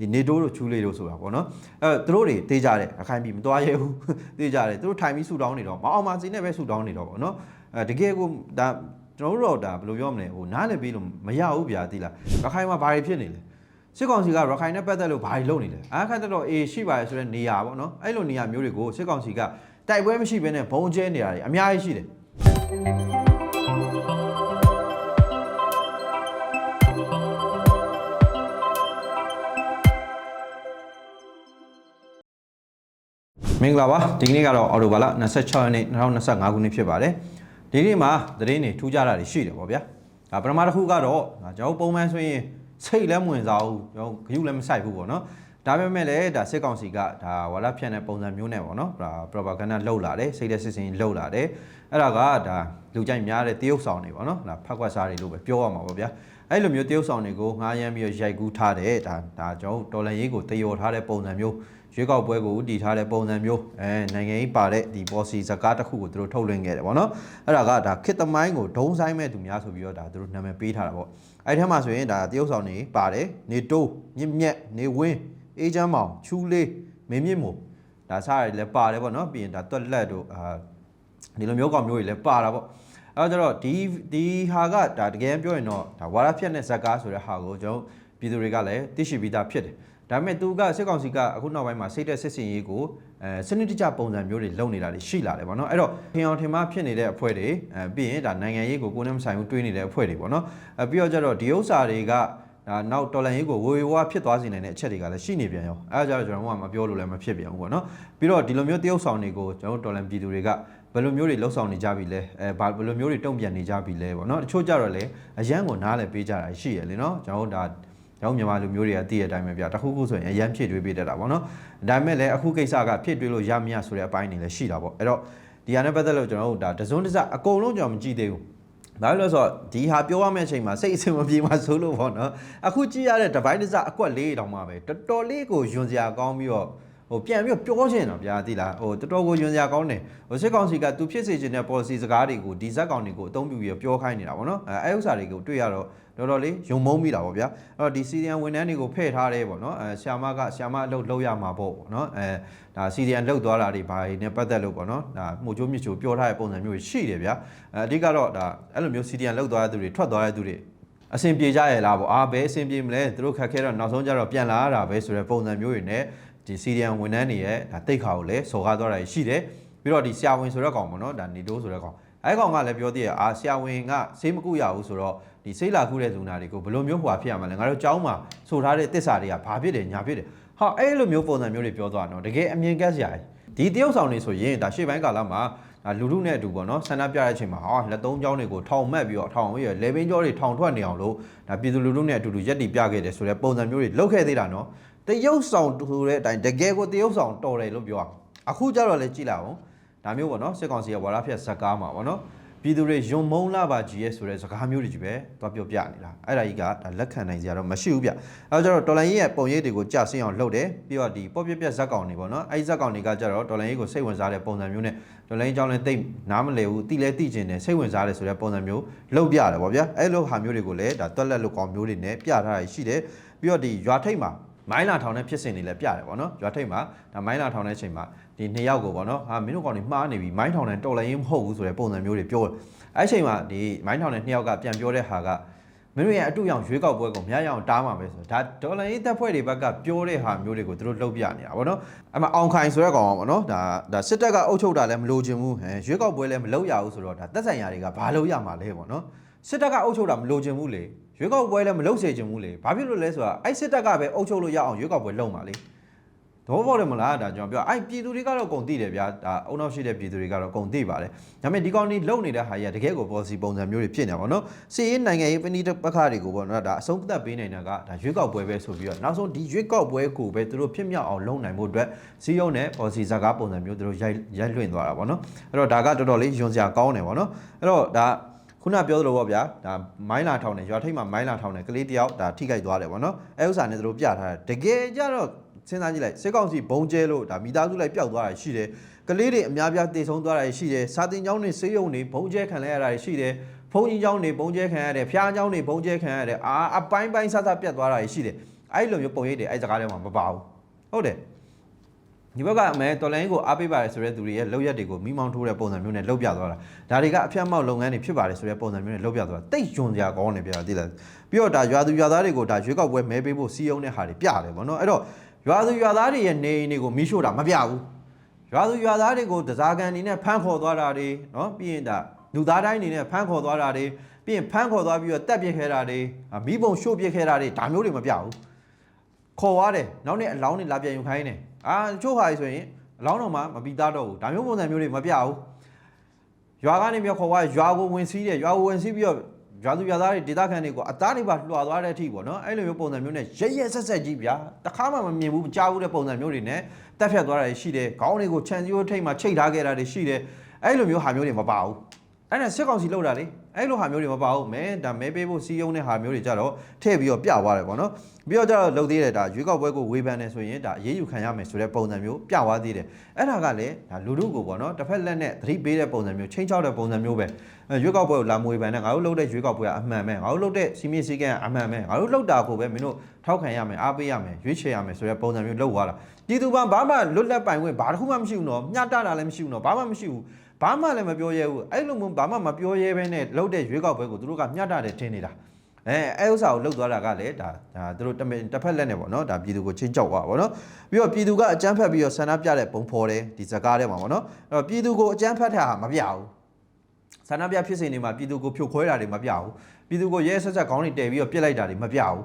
ဒီနေတိုးတို့ချူလေးတို့ဆိုတာပေါ့နော်အဲသူတို့တွေတေးကြတယ်အခိုင်ပြီးမသွားရဲဘူးတေးကြတယ်သူတို့ထိုင်ပြီးဆူတောင်းနေတော့မအောင်မစီနဲ့ပဲဆူတောင်းနေတော့ပေါ့နော်အဲတကယ်ကိုဒါကျွန်တော်တို့တော့ဒါဘယ်လိုပြောမလဲဟိုနားလည်ပြီးလို့မရဘူးဗျာသိလားရခိုင်မှာဘာတွေဖြစ်နေလဲစစ်ကောင်စီကရခိုင်နဲ့ပတ်သက်လို့ဘာတွေလုပ်နေလဲအားခက်တော့အေးရှိပါရဲ့ဆိုတဲ့နေရာပေါ့နော်အဲ့လိုနေရာမျိုးတွေကိုစစ်ကောင်စီကတိုက်ပွဲမရှိဘဲနဲ့ဘုံကျဲနေတာတွေအများကြီးရှိတယ် မင်္ဂလာပါဒီကနေ့ကတော့အော်တိုဘာလ26ရက်နေ့2025ခုနှစ်ဖြစ်ပါတယ်ဒီနေ့မှာသတင်းတွေထူးခြားတာတွေရှိတယ်ပေါ့ဗျာဒါပထမတစ်ခုကတော့ဒါကျွန်တော်ပုံမှန်ဆိုရင်စိတ်လည်းမဝင်စားဘူးကျွန်တော်ဂရုလည်းမစိုက်ဘူးပေါ့နော်ဒါပေမဲ့လည်းဒါစစ်ကောင်စီကဒါဝါလာဖြန့်တဲ့ပုံစံမျိုးနဲ့ပေါ့နော်ဒါ propaganda လုပ်လာတယ်စိတ်တဲ့စစ်စင်လုပ်လာတယ်အဲ့ဒါကဒါလူကြိုက်များတဲ့တရုတ်ဆောင်တွေပေါ့နော်ဒါဖက်ခွက်စားတွေလို့ပဲပြောရမှာပေါ့ဗျာအဲ့လိုမျိုးတရုတ်ဆောင်တွေကိုငှားရမ်းပြီးရိုက်ကူးထားတဲ့ဒါဒါကျွန်တော်တော်လန်ရေးကိုတယောထားတဲ့ပုံစံမျိုး ရွေးကောက်ပွဲကိုတည်ထားတဲ့ပုံစံမျိုးအဲနိုင်ငံရေးပါတဲ့ဒီ policy ဇကားတစ်ခုကိုသူတို့ထုတ်လွှင့်ခဲ့တယ်ဗောနော်အဲ့ဒါကဒါခေတ်သမိုင်းကိုဒုံဆိုင်မဲ့သူများဆိုပြီးတော့ဒါသူတို့နာမည်ပေးထားတာဗောအဲ့ထဲမှာဆိုရင်ဒါတရုတ်ဆောင်နေပါတယ်နေတိုးမြင့်မြက်နေဝင်းအေးချမ်းမောင်ချူလေးမင်းမြင့်မို့ဒါစားရည်လည်းပါတယ်ဗောနော်ပြီးရင်ဒါတွက်လက်တို့အာဒီလိုမျိုးကောင်မျိုးတွေလည်းပါတာဗောအဲ့တော့ကျတော့ဒီဒီဟာကဒါတကယ်ပြောရင်တော့ဒါဝါရဖြတ်တဲ့ဇကားဆိုတဲ့ဟာကိုကျွန်တော်ပြည်သူတွေကလည်းသိရှိပြီးသားဖြစ်တယ် ဒါပေမဲ့သူကစစ်ကောင်စီကအခုနောက်ပိုင်းမှာစိတ်သက်စစ်စင်ရေးကိုအဲစနစ်တကျပုံစံမျိုးတွေလုပ်နေတာတွေရှိလာတယ်ဗောနော်အဲ့တော့ထင်အောင်ထင်မှားဖြစ်နေတဲ့အဖွဲ့တွေအဲပြီးရင်ဒါနိုင်ငံရေးကိုကိုယ်နဲ့မဆိုင်ဘူးတွေးနေတဲ့အဖွဲ့တွေဗောနော်အဲပြီးတော့ကျတော့ဒီဥစ္စာတွေကဒါနောက်တော်လန်ရေးကိုဝေဝေဝါဖြစ်သွားစေနိုင်တဲ့အချက်တွေကလည်းရှိနေပြန်ရောအဲဒါကြတော့ကျွန်တော်တို့ကမပြောလို့လည်းမဖြစ်ပြန်ဘူးဗောနော်ပြီးတော့ဒီလိုမျိုးတရုတ်ဆောင်တွေကိုကျွန်တော်တို့တော်လန်ပြည်သူတွေကဘယ်လိုမျိုးတွေလှုပ်ဆောင်နေကြပြီလဲအဲဘာဘယ်လိုမျိုးတွေတုံ့ပြန်နေကြပြီလဲဗောနော်တချို့ကြတော့လေအရန်ကိုနားလည်းပေးကြတာရှိရလေနော်ကျွန်တော်တို့ဒါ ကျောင်းမြန်မာလူမျိုးတွေကသိတဲ့အတိုင်းပဲဗျာတခုခုဆိုရင်အရန်ဖြစ်တွေးပေးတတ်တာပေါ့နော်ဒါပေမဲ့လည်းအခုကိစ္စကဖြစ်တွေးလို့ရမရဆိုတဲ့အပိုင်းတွေလည်းရှိတာပေါ့အဲ့တော့ဒီဟာနဲ့ပတ်သက်လို့ကျွန်တော်တို့ဒါတစုံတစ်စအကုန်လုံးကျွန်တော်မကြည့်သေးဘူးဘာလို့လဲဆိုတော့ဒီဟာပြောရမယ့်အချိန်မှာစိတ်အဆင်မပြေမှဆိုလို့ပေါ့နော်အခုကြည့်ရတဲ့ device တစ်စအကွက်လေးတောင်မှပဲတော်တော်လေးကိုယွန်စရာကောင်းပြီးတော့ ဟိုပြန်ပြီးတော့ပြောချင်တော့ဗျာသိလားဟိုတော်တော်ကိုယွန်စရာကောင်းတယ်ဟိုစစ်ကောင်စီကသူဖြစ်စေချင်တဲ့ policy စကားတွေကိုဒီဇက်ကောင်တွေကိုအသုံးပြုပြီးတော့ပြောခိုင်းနေတာပေါ့နော်အဲအဲဥစ္စာတွေကိုတွေ့ရတော့တော်တော်လေးယုံမုန်းမိတာပေါ့ဗျာအဲ့တော့ဒီစီဒီယန်ဝန်ထမ်းတွေကိုဖဲ့ထားတယ်ပေါ့နော်အဲဆီယာမကဆီယာမအလုပ်လုပ်ရမှာပေါ့ပေါ့နော်အဲဒါစီဒီယန်လုပ်သွားတာတွေဘာတွေနဲ့ပတ်သက်လို့ပေါ့နော်ဒါမှုချိုးမြစ်ချိုးပြောထားတဲ့ပုံစံမျိုးတွေရှိတယ်ဗျာအဲအဓိကတော့ဒါအဲ့လိုမျိုးစီဒီယန်လုပ်သွားတဲ့သူတွေထွက်သွားတဲ့သူတွေအဆင်ပြေကြရဲ့လားပေါ့အာဘယ်အဆင်ပြေမလဲသူတို့ခက်ခဲတော့နောက်ဆုံးကျတော့ပြန်လာရတာပဲဆိုတဲ့ပုံစံမျိုးတွေနဲ့ ဒီစီဒီယန်ဝန်ထမ်းတွေရဲ့ဒါတိတ်ခါကိုလည်းစော်ကားသွားတာရှိတယ်ပြီးတော့ဒီဆရာဝန်ဆိုတဲ့ကောင်ပေါ့နော်ဒါနေတိုးဆိုတဲ့ကောင်အဲကောင်ကလည်းပြောသေးရအာဆရာဝန်ကဆေးမကုရဘူးဆိုတော့ဒီဆေးလာကုတဲ့လူနာတွေကိုဘယ်လိုမျိုးဟွာဖြစ်ရမှာလဲငါတို့ကျောင်းမှာဆိုထားတဲ့တစ္ဆာတွေကဘာဖြစ်တယ်ညာဖြစ်တယ်ဟာအဲ့လိုမျိုးပုံစံမျိုးတွေပြောသွားတော့တကယ်အမြင်ကက်စရာကြီးဒီတရုတ်ဆောင်တွေဆိုရင်ဒါရှေ့ပိုင်းကာလမှာဒါလူလူနဲ့အတူပေါ့နော်ဆန္ဒပြတဲ့အချိန်မှာဟာလက်သုံးချောင်းတွေကိုထောင်မှတ်ပြီးတော့ထောင်ပြီးရလေဘင်းကျော်တွေထောင်ထွက်နေအောင်လို့ဒါပြည်သူလူထုနဲ့အတူတူရက်တီပြခဲ့တယ်ဆိုတဲ့ပုံစံမျိုးတွေလုပ်ခဲ့သေးတာနော် တရုတ်ဆောင်ဆိုတဲ့အတိုင်းတကယ်ကိုတရုတ်ဆောင်တော်တယ်လို့ပြောရအောင်အခုကျတော့လည်းကြည့်လိုက်အောင်ဒါမျိုးပေါ့နော်စစ်ကောင်စီရဲ့ဝါရဖြတ်ဇက်ကားမှာပေါ့နော်ပြည်သူတွေယုံမုံလာပါကြီးရဲ့ဆိုတဲ့စကားမျိုးတွေကြီးပဲသွားပြောပြနေတာအဲ့ဒါကြီးကဒါလက်ခံနိုင်စရာတော့မရှိဘူးဗျအဲတော့ကျတော့တော်လိုင်းရေးရဲ့ပုံရိပ်တွေကိုကြာဆင်းအောင်လုပ်တယ်ပြီးတော့ဒီပေါ့ပြက်ပြက်ဇက်ကောင်တွေပေါ့နော်အဲ့ဒီဇက်ကောင်တွေကကျတော့တော်လိုင်းရေးကိုစိတ်ဝင်စားတဲ့ပုံစံမျိုးနဲ့တော်လိုင်းအကြောင်းလည်းသိနားမလည်ဘူးတိလဲတိကျင်တယ်စိတ်ဝင်စားတယ်ဆိုတဲ့ပုံစံမျိုးလုပ်ပြတယ်ပေါ့ဗျာအဲ့လိုဟာမျိုးတွေကိုလည်းဒါတွက်လက်လို့ကောင်မျိုးတွေနဲ့ပြထားတာရှိတယ်ပြီးတော့ဒီရွာထိပ်မှာ မိုင်းလာထောင်တဲ့ဖြစ်စဉ်တွေလည်းပြတယ်ပေါ့နော်ရွာထိပ်မှာဒါမိုင်းလာထောင်တဲ့အချိန်မှာဒီနှစ်ယောက်ကိုပေါ့နော်ဟာမင်းတို့ကောင်တွေမှားနေပြီမိုင်းထောင်တဲ့တော်လိုင်းရေးမဟုတ်ဘူးဆိုတဲ့ပုံစံမျိုးတွေပြောတယ်အဲ့အချိန်မှာဒီမိုင်းထောင်တဲ့နှစ်ယောက်ကပြန်ပြောတဲ့ဟာကမင်းတို့ရဲ့အတူရောင်ရွေးကောက်ပွဲကိုမြရအောင်တားမှာပဲဆိုတော့ဒါဒေါ်လာရေးတပ်ဖွဲ့တွေဘက်ကပြောတဲ့ဟာမျိုးတွေကိုသူတို့လှုပ်ပြနေတာဗောနော်အဲ့မှာအောင်ခိုင်ဆိုတဲ့ကောင်ကဗောနော်ဒါဒါစစ်တပ်ကအုပ်ချုပ်တာလည်းမလိုချင်ဘူးဟဲရွေးကောက်ပွဲလည်းမလုပ်ရဘူးဆိုတော့ဒါသက်ဆိုင်ရာတွေကဘာလုပ်ရမှာလဲဗောနော် စစ်တပ်ကအုပ်ချုပ်တာမလိုချင်ဘူးလေရွေးကောက်ပွဲလည်းမလုပ်စေချင်ဘူးလေဘာဖြစ်လို့လဲဆိုတော့အဲ့စစ်တပ်ကပဲအုပ်ချုပ်လို့ရအောင်ရွေးကောက်ပွဲလုပ်မှာလေတော့ဘောတယ်မလားဒါကျွန်တော်ပြောအဲ့ပြည်သူတွေကတော့ကုန်သိတယ်ဗျာဒါအုံနောက်ရှိတဲ့ပြည်သူတွေကတော့ကုန်သိပါတယ်ဒါပေမဲ့ဒီကောင်ကြီးလုံနေတဲ့ဟာကြီးကတကယ်ကို policy ပုံစံမျိုးတွေဖြစ်နေတာဗောနော်စီးရင်နိုင်ငံရေးပဏိပက္ခတွေကိုဗောနော်ဒါအဆုံးသတ်ပေးနေတာကဒါရွေးကောက်ပွဲပဲဆိုပြီးတော့နောက်ဆုံးဒီရွေးကောက်ပွဲကိုပဲသူတို့ဖြစ်မြောက်အောင်လုပ်နိုင်မှုအတွက်စီးရုံးနဲ့ policy ဇာကားပုံစံမျိုးသူတို့ရိုက်ရိုက်လွှင့်သွားတာဗောနော်အဲ့တော့ဒါကတော်တော်လေးယွန်စရာကောင်းတယ်ဗောနော်အဲ့တော့ဒါ ခုနပြောသလိုပေါ့ဗျာဒါမိုင်းလာထောင်တယ်ရွာထိပ်မှာမိုင်းလာထောင်တယ်ကလေးတယောက်ဒါထိခိုက်သွားတယ်ဗောနော်အဲဥစ္စာနဲ့သူတို့ပြထားတယ်တကယ်ကြတော့စဉ်းစားကြည့်လိုက်စစ်ကောင်စီဘုံကျဲလို့ဒါမိသားစုလိုက်ပျောက်သွားတာရှိတယ်ကလေးတွေအများပြားတည်ဆုံးသွားတာရှိတယ်စာတင်ကျောင်းတွေဆေးရုံတွေဘုံကျဲခံလိုက်ရတာရှိတယ်ဖုန်းကြီးကျောင်းတွေဘုံကျဲခံရတယ်ဖျားကျောင်းတွေဘုံကျဲခံရတယ်အာအပိုင်းပိုင်းဆဆပြတ်သွားတာရှိတယ်အဲ့လိုမျိုးပုံရိပ်တွေအဲ့စကားထဲမှာမပါဘူးဟုတ်တယ် ဒီဘက်ကအမဲတော်လိုင်းကိုအားပေးပါတယ်ဆိုတဲ့သူတွေရဲ့လောက်ရက်တွေကိုမိမောင်းထိုးတဲ့ပုံစံမျိုးနဲ့လောက်ပြသွားတာဒါတွေကအဖျက်မောက်လုပ်ငန်းတွေဖြစ်ပါတယ်ဆိုတဲ့ပုံစံမျိုးနဲ့လောက်ပြသွားတာတိတ်ယွန်စရာကောင်းနေပြတာသိလားပြီးတော့ဒါရွာသူရွာသားတွေကိုဒါရွေးကောက်ပွဲမဲပေးဖို့စီးအောင်တဲ့ဟာတွေပြတယ်ဗောနော်အဲ့တော့ရွာသူရွာသားတွေရဲ့နေအိမ်တွေကိုမီးရှို့တာမပြဘူးရွာသူရွာသားတွေကိုတစားကန်အနေနဲ့ဖမ်းခေါ်သွားတာတွေနော်ပြီးရင်ဒါလူသားတိုင်းအနေနဲ့ဖမ်းခေါ်သွားတာတွေပြီးရင်ဖမ်းခေါ်သွားပြီးတော့တက်ပစ်ခဲတာတွေမိဘုံရှို့ပစ်ခဲတာတွေဒါမျိုးတွေမပြဘူး ခေါ်သွားတယ်နောက်နေ့အလောင်းတွေလာပြန်ယူခိုင်းတယ်အာတချို့ဟာကြီးဆိုရင်အလောင်းတော်မှမပြီးသားတော့ဘူးဒါမျိုးပုံစံမျိုးတွေမပြဘူးရွာကနေပြီးခေါ်သွားရွာကိုဝင်စီးတယ်ရွာကိုဝင်စီးပြီးတော့ရွာသူရွာသားတွေဒေသခံတွေကိုအသားတွေပါလွှာသွားတဲ့အထိပေါ့နော်အဲ့လိုမျိုးပုံစံမျိုးနဲ့ရရဆက်ဆက်ကြီးဗျာတခါမှမမြင်ဘူးမကြားဘူးတဲ့ပုံစံမျိုးတွေနဲ့တက်ဖြတ်သွားတာတွေရှိတယ်ခေါင်းတွေကိုခြံစည်းရိုးထိတ်မှချိတ်ထားခဲ့တာတွေရှိတယ်အဲ့လိုမျိုးဟာမျိုးတွေမပါဘူး အဲ့ဒါစစ်ကောင်စီလောက်တာလေအဲ့လိုဟာမျိုးတွေမပါဘူးမဲဒါမဲပေးဖို့စီးယုံတဲ့ဟာမျိုးတွေကြတော့ထည့်ပြီးတော့ပြသွားတယ်ပေါ့နော်ပြီးတော့ကြတော့လုံသေးတယ်ဒါရွေးကောက်ပွဲကိုဝေဖန်နေဆိုရင်ဒါအေးအေးယူခံရမယ်ဆိုတဲ့ပုံစံမျိုးပြသွားသေးတယ်အဲ့ဒါကလည်းဒါလူလူကိုပေါ့နော်တစ်ဖက်လက်နဲ့သတိပေးတဲ့ပုံစံမျိုးချင်းချောက်တဲ့ပုံစံမျိုးပဲအဲရွေးကောက်ပွဲကိုလာမဝေဖန်နဲ့ငါတို့လုပ်တဲ့ရွေးကောက်ပွဲကအမှန်ပဲငါတို့လုပ်တဲ့စီမင်းစည်းကမ်းကအမှန်ပဲငါတို့လုပ်တာကိုပဲမင်းတို့ထောက်ခံရမယ်အားပေးရမယ်ရွေးချယ်ရမယ်ဆိုတဲ့ပုံစံမျိုးလုပ်သွားတာပြည်သူဘာဘာမှလွတ်လပ်ပိုင်ခွင့်ဘာတစ်ခုမှမရှိဘူးနော်မျှတတာလည်းမရှိဘူးနော်ဘာမှမရှိဘူး ဘာမှလည်းမပြောရဲဘူးအဲ့လိုမျိုးဘာမှမပြောရဲဘဲနဲ့လှုပ်တဲ့ရွေးကောက်ပွဲကိုသူတို့ကမျှတတယ်ထင်နေတာအဲအဲ့ဥစ္စာကိုလှုပ်သွားတာကလည်းဒါဒါသူတို့တစ်မင်တစ်ဖက်လက်နဲ့ပေါ့နော်ဒါပြည်သူကိုချင်းကြောက်သွားပါပေါ့နော်ပြီးတော့ပြည်သူကအကြမ်းဖက်ပြီးတော့ဆန္ဒပြတဲ့ပုံဖော်တယ်ဒီဇကားထဲမှာပေါ့နော်အဲ့တော့ပြည်သူကိုအကြမ်းဖက်တာဟာမပြဘူးဆန္ဒပြဖြစ်စဉ်တွေမှာပြည်သူကိုဖြိုခွဲတာတွေမပြဘူးပြည်သူကိုရဲဆက်ဆက်ခေါင်းတွေတဲပြီးတော့ပြစ်လိုက်တာတွေမပြဘူး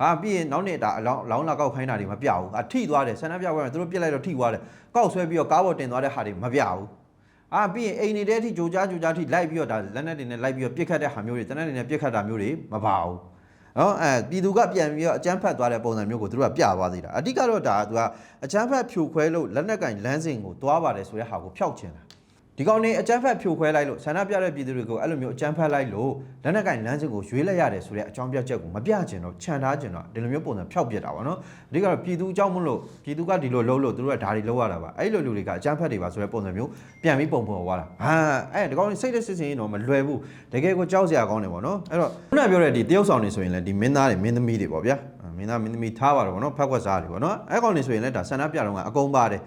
ဟာပြီးရင်နောက်နေ့ဒါအလောင်းအလောင်းလာကောက်ခိုင်းတာတွေမပြဘူးအထိသွားတယ်ဆန္ဒပြပွဲမှာသူတို့ပြစ်လိုက်တော့ထိသွားတယ်ကောက်ဆွဲပြီးတော့ကားပေါ်တင်သွားတဲ့ဟာတွေမပြဘူး အာပြီးရင်အိမ်နေတဲ့အထိကြိုကြားကြိုကြားထိလိုက်ပြီးတော့ဒါလက်နက်တွေနဲ့လိုက်ပြီးတော့ပြစ်ခတ်တဲ့ဟာမျိုးတွေတနက်တွေနဲ့ပြစ်ခတ်တာမျိုးတွေမပါဘူးနော်အဲပြည်သူကပြန်ပြီးတော့အကြမ်းဖက်သွားတဲ့ပုံစံမျိုးကိုသူတို့ကပြသွားသေးတာအဓိကတော့ဒါကသူကအကြမ်းဖက်ဖြိုခွဲလို့လက်နက်ကင်လမ်းစဉ်ကိုသွားပါတယ်ဆိုတဲ့ဟာကိုဖျောက်ချင်တာ ဒီကောင်နေအကြမ်းဖက်ဖြိုခွဲလိုက်လို့ဆန္ဒပြတဲ့ပြည်သူတွေကိုအဲ့လိုမျိုးအကြမ်းဖက်လိုက်လို့လက်နက်ကင်လမ်းစဉ်ကိုရွေးလိုက်ရတယ်ဆိုတဲ့အကြောင်းပြချက်ကိုမပြချင်တော့ခြံထားချင်တော့ဒီလိုမျိုးပုံစံဖျောက်ပြစ်တာပါနော်အဓိကတော့ပြည်သူအကြောင်းမလို့ပြည်သူကဒီလိုလုပ်လို့သူတို့ကဒါတွေလုပ်ရတာပါအဲ့လိုလူတွေကအကြမ်းဖက်တွေပါဆိုတဲ့ပုံစံမျိုးပြန်ပြီးပုံဖော်သွားတာဟာအဲ့ဒီကောင်နေစိတ်သက်စစ်စင်ရင်တော့မလွယ်ဘူးတကယ်ကိုကြောက်စရာကောင်းတယ်ပေါ့နော်အဲ့တော့ခုနပြောတဲ့ဒီတရုတ်ဆောင်နေဆိုရင်လည်းဒီမင်းသားတွေမင်းသမီးတွေပေါ့ဗျာမင်းသားမင်းသမီးထားပါတော့ဗောနော်ဖက်ခွက်စားတွေဗောနော်အဲ့ကောင်နေဆိုရင်လည်းဒါဆန္ဒပြတော့ကအကုန်ပါတယ်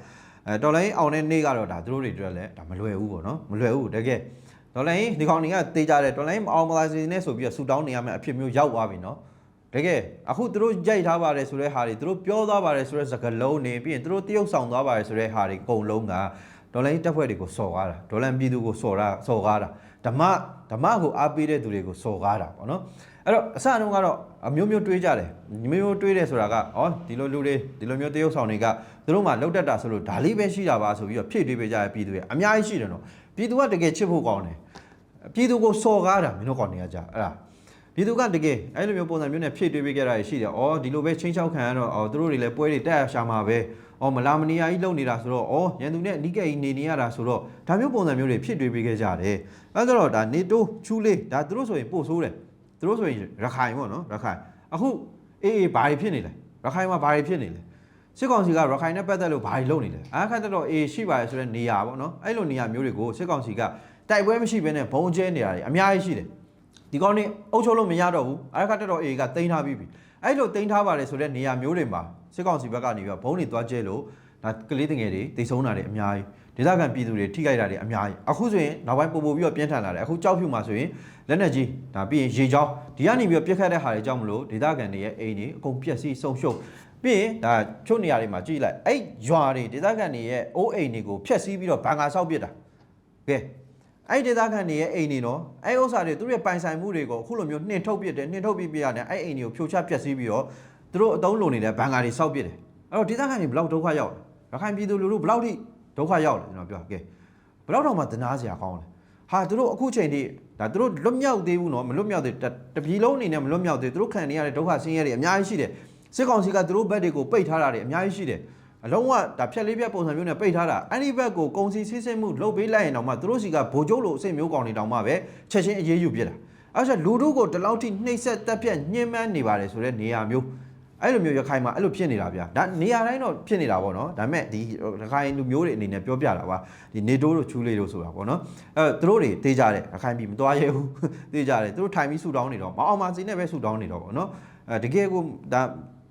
အဲတော်လိုင်းအောင်တဲ့နေ့ကတော့ဒါသူတို့တွေအတွက်လည်းဒါမလွယ်ဘူးဗောနော်မလွယ်ဘူးတကယ်တော်လိုင်းဒီကောင်တွေကတေးကြတယ်တော်လိုင်းမအောင်မလာစီနေဆိုပြီးတော့ဆူတောင်းနေရမယ်အဖြစ်မျိုးရောက်သွားပြီနော်တကယ်အခုသူတို့ကြိုက်ထားပါတယ်ဆိုတဲ့ဟာတွေသူတို့ပြောသွားပါတယ်ဆိုတဲ့စကားလုံးနေပြီးရင်သူတို့တရုပ်ဆောင်သွားပါတယ်ဆိုတဲ့ဟာတွေအကုန်လုံးကဒေါ်လာတက်ဖွဲ့တွေကိုစော်ကားတာဒေါ်လာပြည်သူကိုစော်တာစော်ကားတာဓမ္မဓမ္မကိုအားပေးတဲ့သူတွေကိုစော်ကားတာပေါ့နော် အဲ့တော့အစတုန်းကတော့အမျိုးမျိုးတွေးကြတယ်မျိုးမျိုးတွေးတယ်ဆိုတာကဩဒီလိုလူတွေဒီလိုမျိုးတရုပ်ဆောင်တွေကသူတို့မှလောက်တတ်တာဆိုလို့ဒါလေးပဲရှိတာပါဆိုပြီးတော့ဖြည့်တွေးပေးကြရပြည်သူတွေအများကြီးရှိတယ်နော်ပြည်သူကတကယ်ချစ်ဖို့ကောင်းတယ်ပြည်သူကိုစော်ကားတာမင်းတို့ကောင်တွေကကြာအဲ့ဒါပြည်သူကတကယ်အဲ့လိုမျိုးပုံစံမျိုးနဲ့ဖြည့်တွေးပေးကြတာရှိတယ်။အော်ဒီလိုပဲချင်းချောက်ခံရတော့အော်သူတို့တွေလည်းပွဲတွေတက်ရရှာမှာပဲ။အော်မလာမနီယာကြီးလုံနေတာဆိုတော့အော်ရန်သူနဲ့အနီးကပ်ကြီးနေနေရတာဆိုတော့ဒါမျိုးပုံစံမျိုးတွေဖြည့်တွေးပေးခဲ့ကြတယ်။အဲဒါတော့ဒါနေတိုးချူးလေးဒါသူတို့ဆိုရင်ပို့ဆိုးတယ်။ သူတို့ဆိုရင်ရခိုင်ပေါ့နော်ရခိုင်။အခုအေးအေးဘာတွေဖြစ်နေလဲ။ရခိုင်မှာဘာတွေဖြစ်နေလဲ။စစ်ကောင်စီကရခိုင်နဲ့ပတ်သက်လို့ဘာတွေလုပ်နေလဲ။အခါကျတော့အေးရှိပါတယ်ဆိုတဲ့နေရာပေါ့နော်။အဲ့လိုနေရာမျိုးတွေကိုစစ်ကောင်စီကတိုက်ပွဲမရှိဘဲနဲ့ဘုံကျဲနေတာတွေအများကြီးရှိတယ်။ဒီကောင်းနေအုပ်ချုပ်လို့မရတော့ဘူးအားခါတက်တော့အေကတိန်းထားပြီးပြီအဲ့လိုတိန်းထားပါတယ်ဆိုတဲ့နေရာမျိုးတွေမှာစစ်ကောင်စီဘက်ကနေပြီးတော့ဘုံတွေသွားကျဲလို့ဒါကလေးတငယ်တွေတိတ်ဆုံးတာတွေအများကြီး ဒေသခံပြည်သူတွေထိခိုက်တာတွေအများကြီးအခုဆိုရင်နောက်ပိုင်းပို့ပို့ပြီးတော့ပြင်းထန်လာတယ်အခုကြောက်ဖြူမှာဆိုရင်လက်နက်ကြီးဒါပြီးရင်ရေချောင်းဒီကနေပြီးတော့ပြစ်ခတ်တဲ့ဟာတွေကြောင့်မလို့ဒေသခံတွေရဲ့အိမ်တွေအကုန်ပျက်စီးဆုံးရှုံးပြီးရင်ဒါချို့နေရာတွေမှာကြည့်လိုက်အဲ့ရွာတွေဒေသခံတွေရဲ့အိုးအိမ်တွေကိုဖျက်ဆီးပြီးတော့ဘန်ကာဆောက်ပစ်တာကဲအဲ့ဒီဒေသခံတွေရဲ့အိမ်တွေနော်အဲ့ဥစ္စာတွေသူတို့ရဲ့ပိုင်ဆိုင်မှုတွေကိုအခုလိုမျိုးနှင်ထုတ်ပစ်တယ်နှင်ထုတ်ပစ်ပြရတယ်အဲ့အိမ်တွေကိုဖြိုချပျက်စီးပြီးတော့သူတို့အတုံးလုံနေတဲ့ဘန်ကာတွေစောက်ပစ်တယ်အဲ့တော့ဒေသခံတွေဘယ်လောက်ဒုက္ခရောက်လဲရခိုင်ပြည်သူလူထုဘယ်လောက်ထိ ဒုက္ခရောက်လဲကျွန်တော်ပြောကဲဘယ်လောက်တော့မှတနာစရာကောင်းလဲဟာသူတို့အခုချိန်ထိဒါသူတို့လွတ်မြောက်သေးဘူးနော်မလွတ်မြောက်သေးတတပြည်လုံးအနေနဲ့မလွတ်မြောက်သေးသူတို့ခံနေရတဲ့ဒုက္ခဆင်းရဲတွေအများကြီးရှိတယ်စစ်ကောင်စီကသူတို့ဘက်တွေကိုပိတ်ထားတာတွေအများကြီးရှိတယ်အလုံးဝဒါဖြက်လေးဖြက်ပုံစံမျိုးနဲ့ပိတ်ထားတာအဲ့ဒီဘက်ကိုကုံစီဆင်းဆင်းမှုလှုပ်ပေးလိုက်ရင်တော့မှသူတို့စီကဗိုလ်ချုပ်လိုအစိတ်မျိုးကောင်နေတောင်မှပဲချက်ချင်းအေးအေးယူပြစ်တာအဲ့ဒါလူတို့ကိုဒီလောက်ထိနှိပ်စက်တက်ပြက်ညှဉ်းပန်းနေပါတယ်ဆိုတဲ့နေရာမျိုး အဲ့လိုမျိုးရခိုင်မှာအဲ့လိုဖြစ်နေတာဗျာဒါနေရာတိုင်းတော့ဖြစ်နေတာပေါ့နော်ဒါပေမဲ့ဒီရခိုင်လူမျိုးတွေအနေနဲ့ပြောပြတာပါဒီနေတိုးတို့ချူးလေးတို့ဆိုတာပေါ့နော်အဲ့သူတို့တွေတေးကြတယ်ရခိုင်ပြည်မသွားရဲဘူးတေးကြတယ်သူတို့ထိုင်ပြီးဆူတောင်းနေတော့မအောင်မစီနဲ့ပဲဆူတောင်းနေတော့ပေါ့နော်အဲတကယ်ကိုဒါ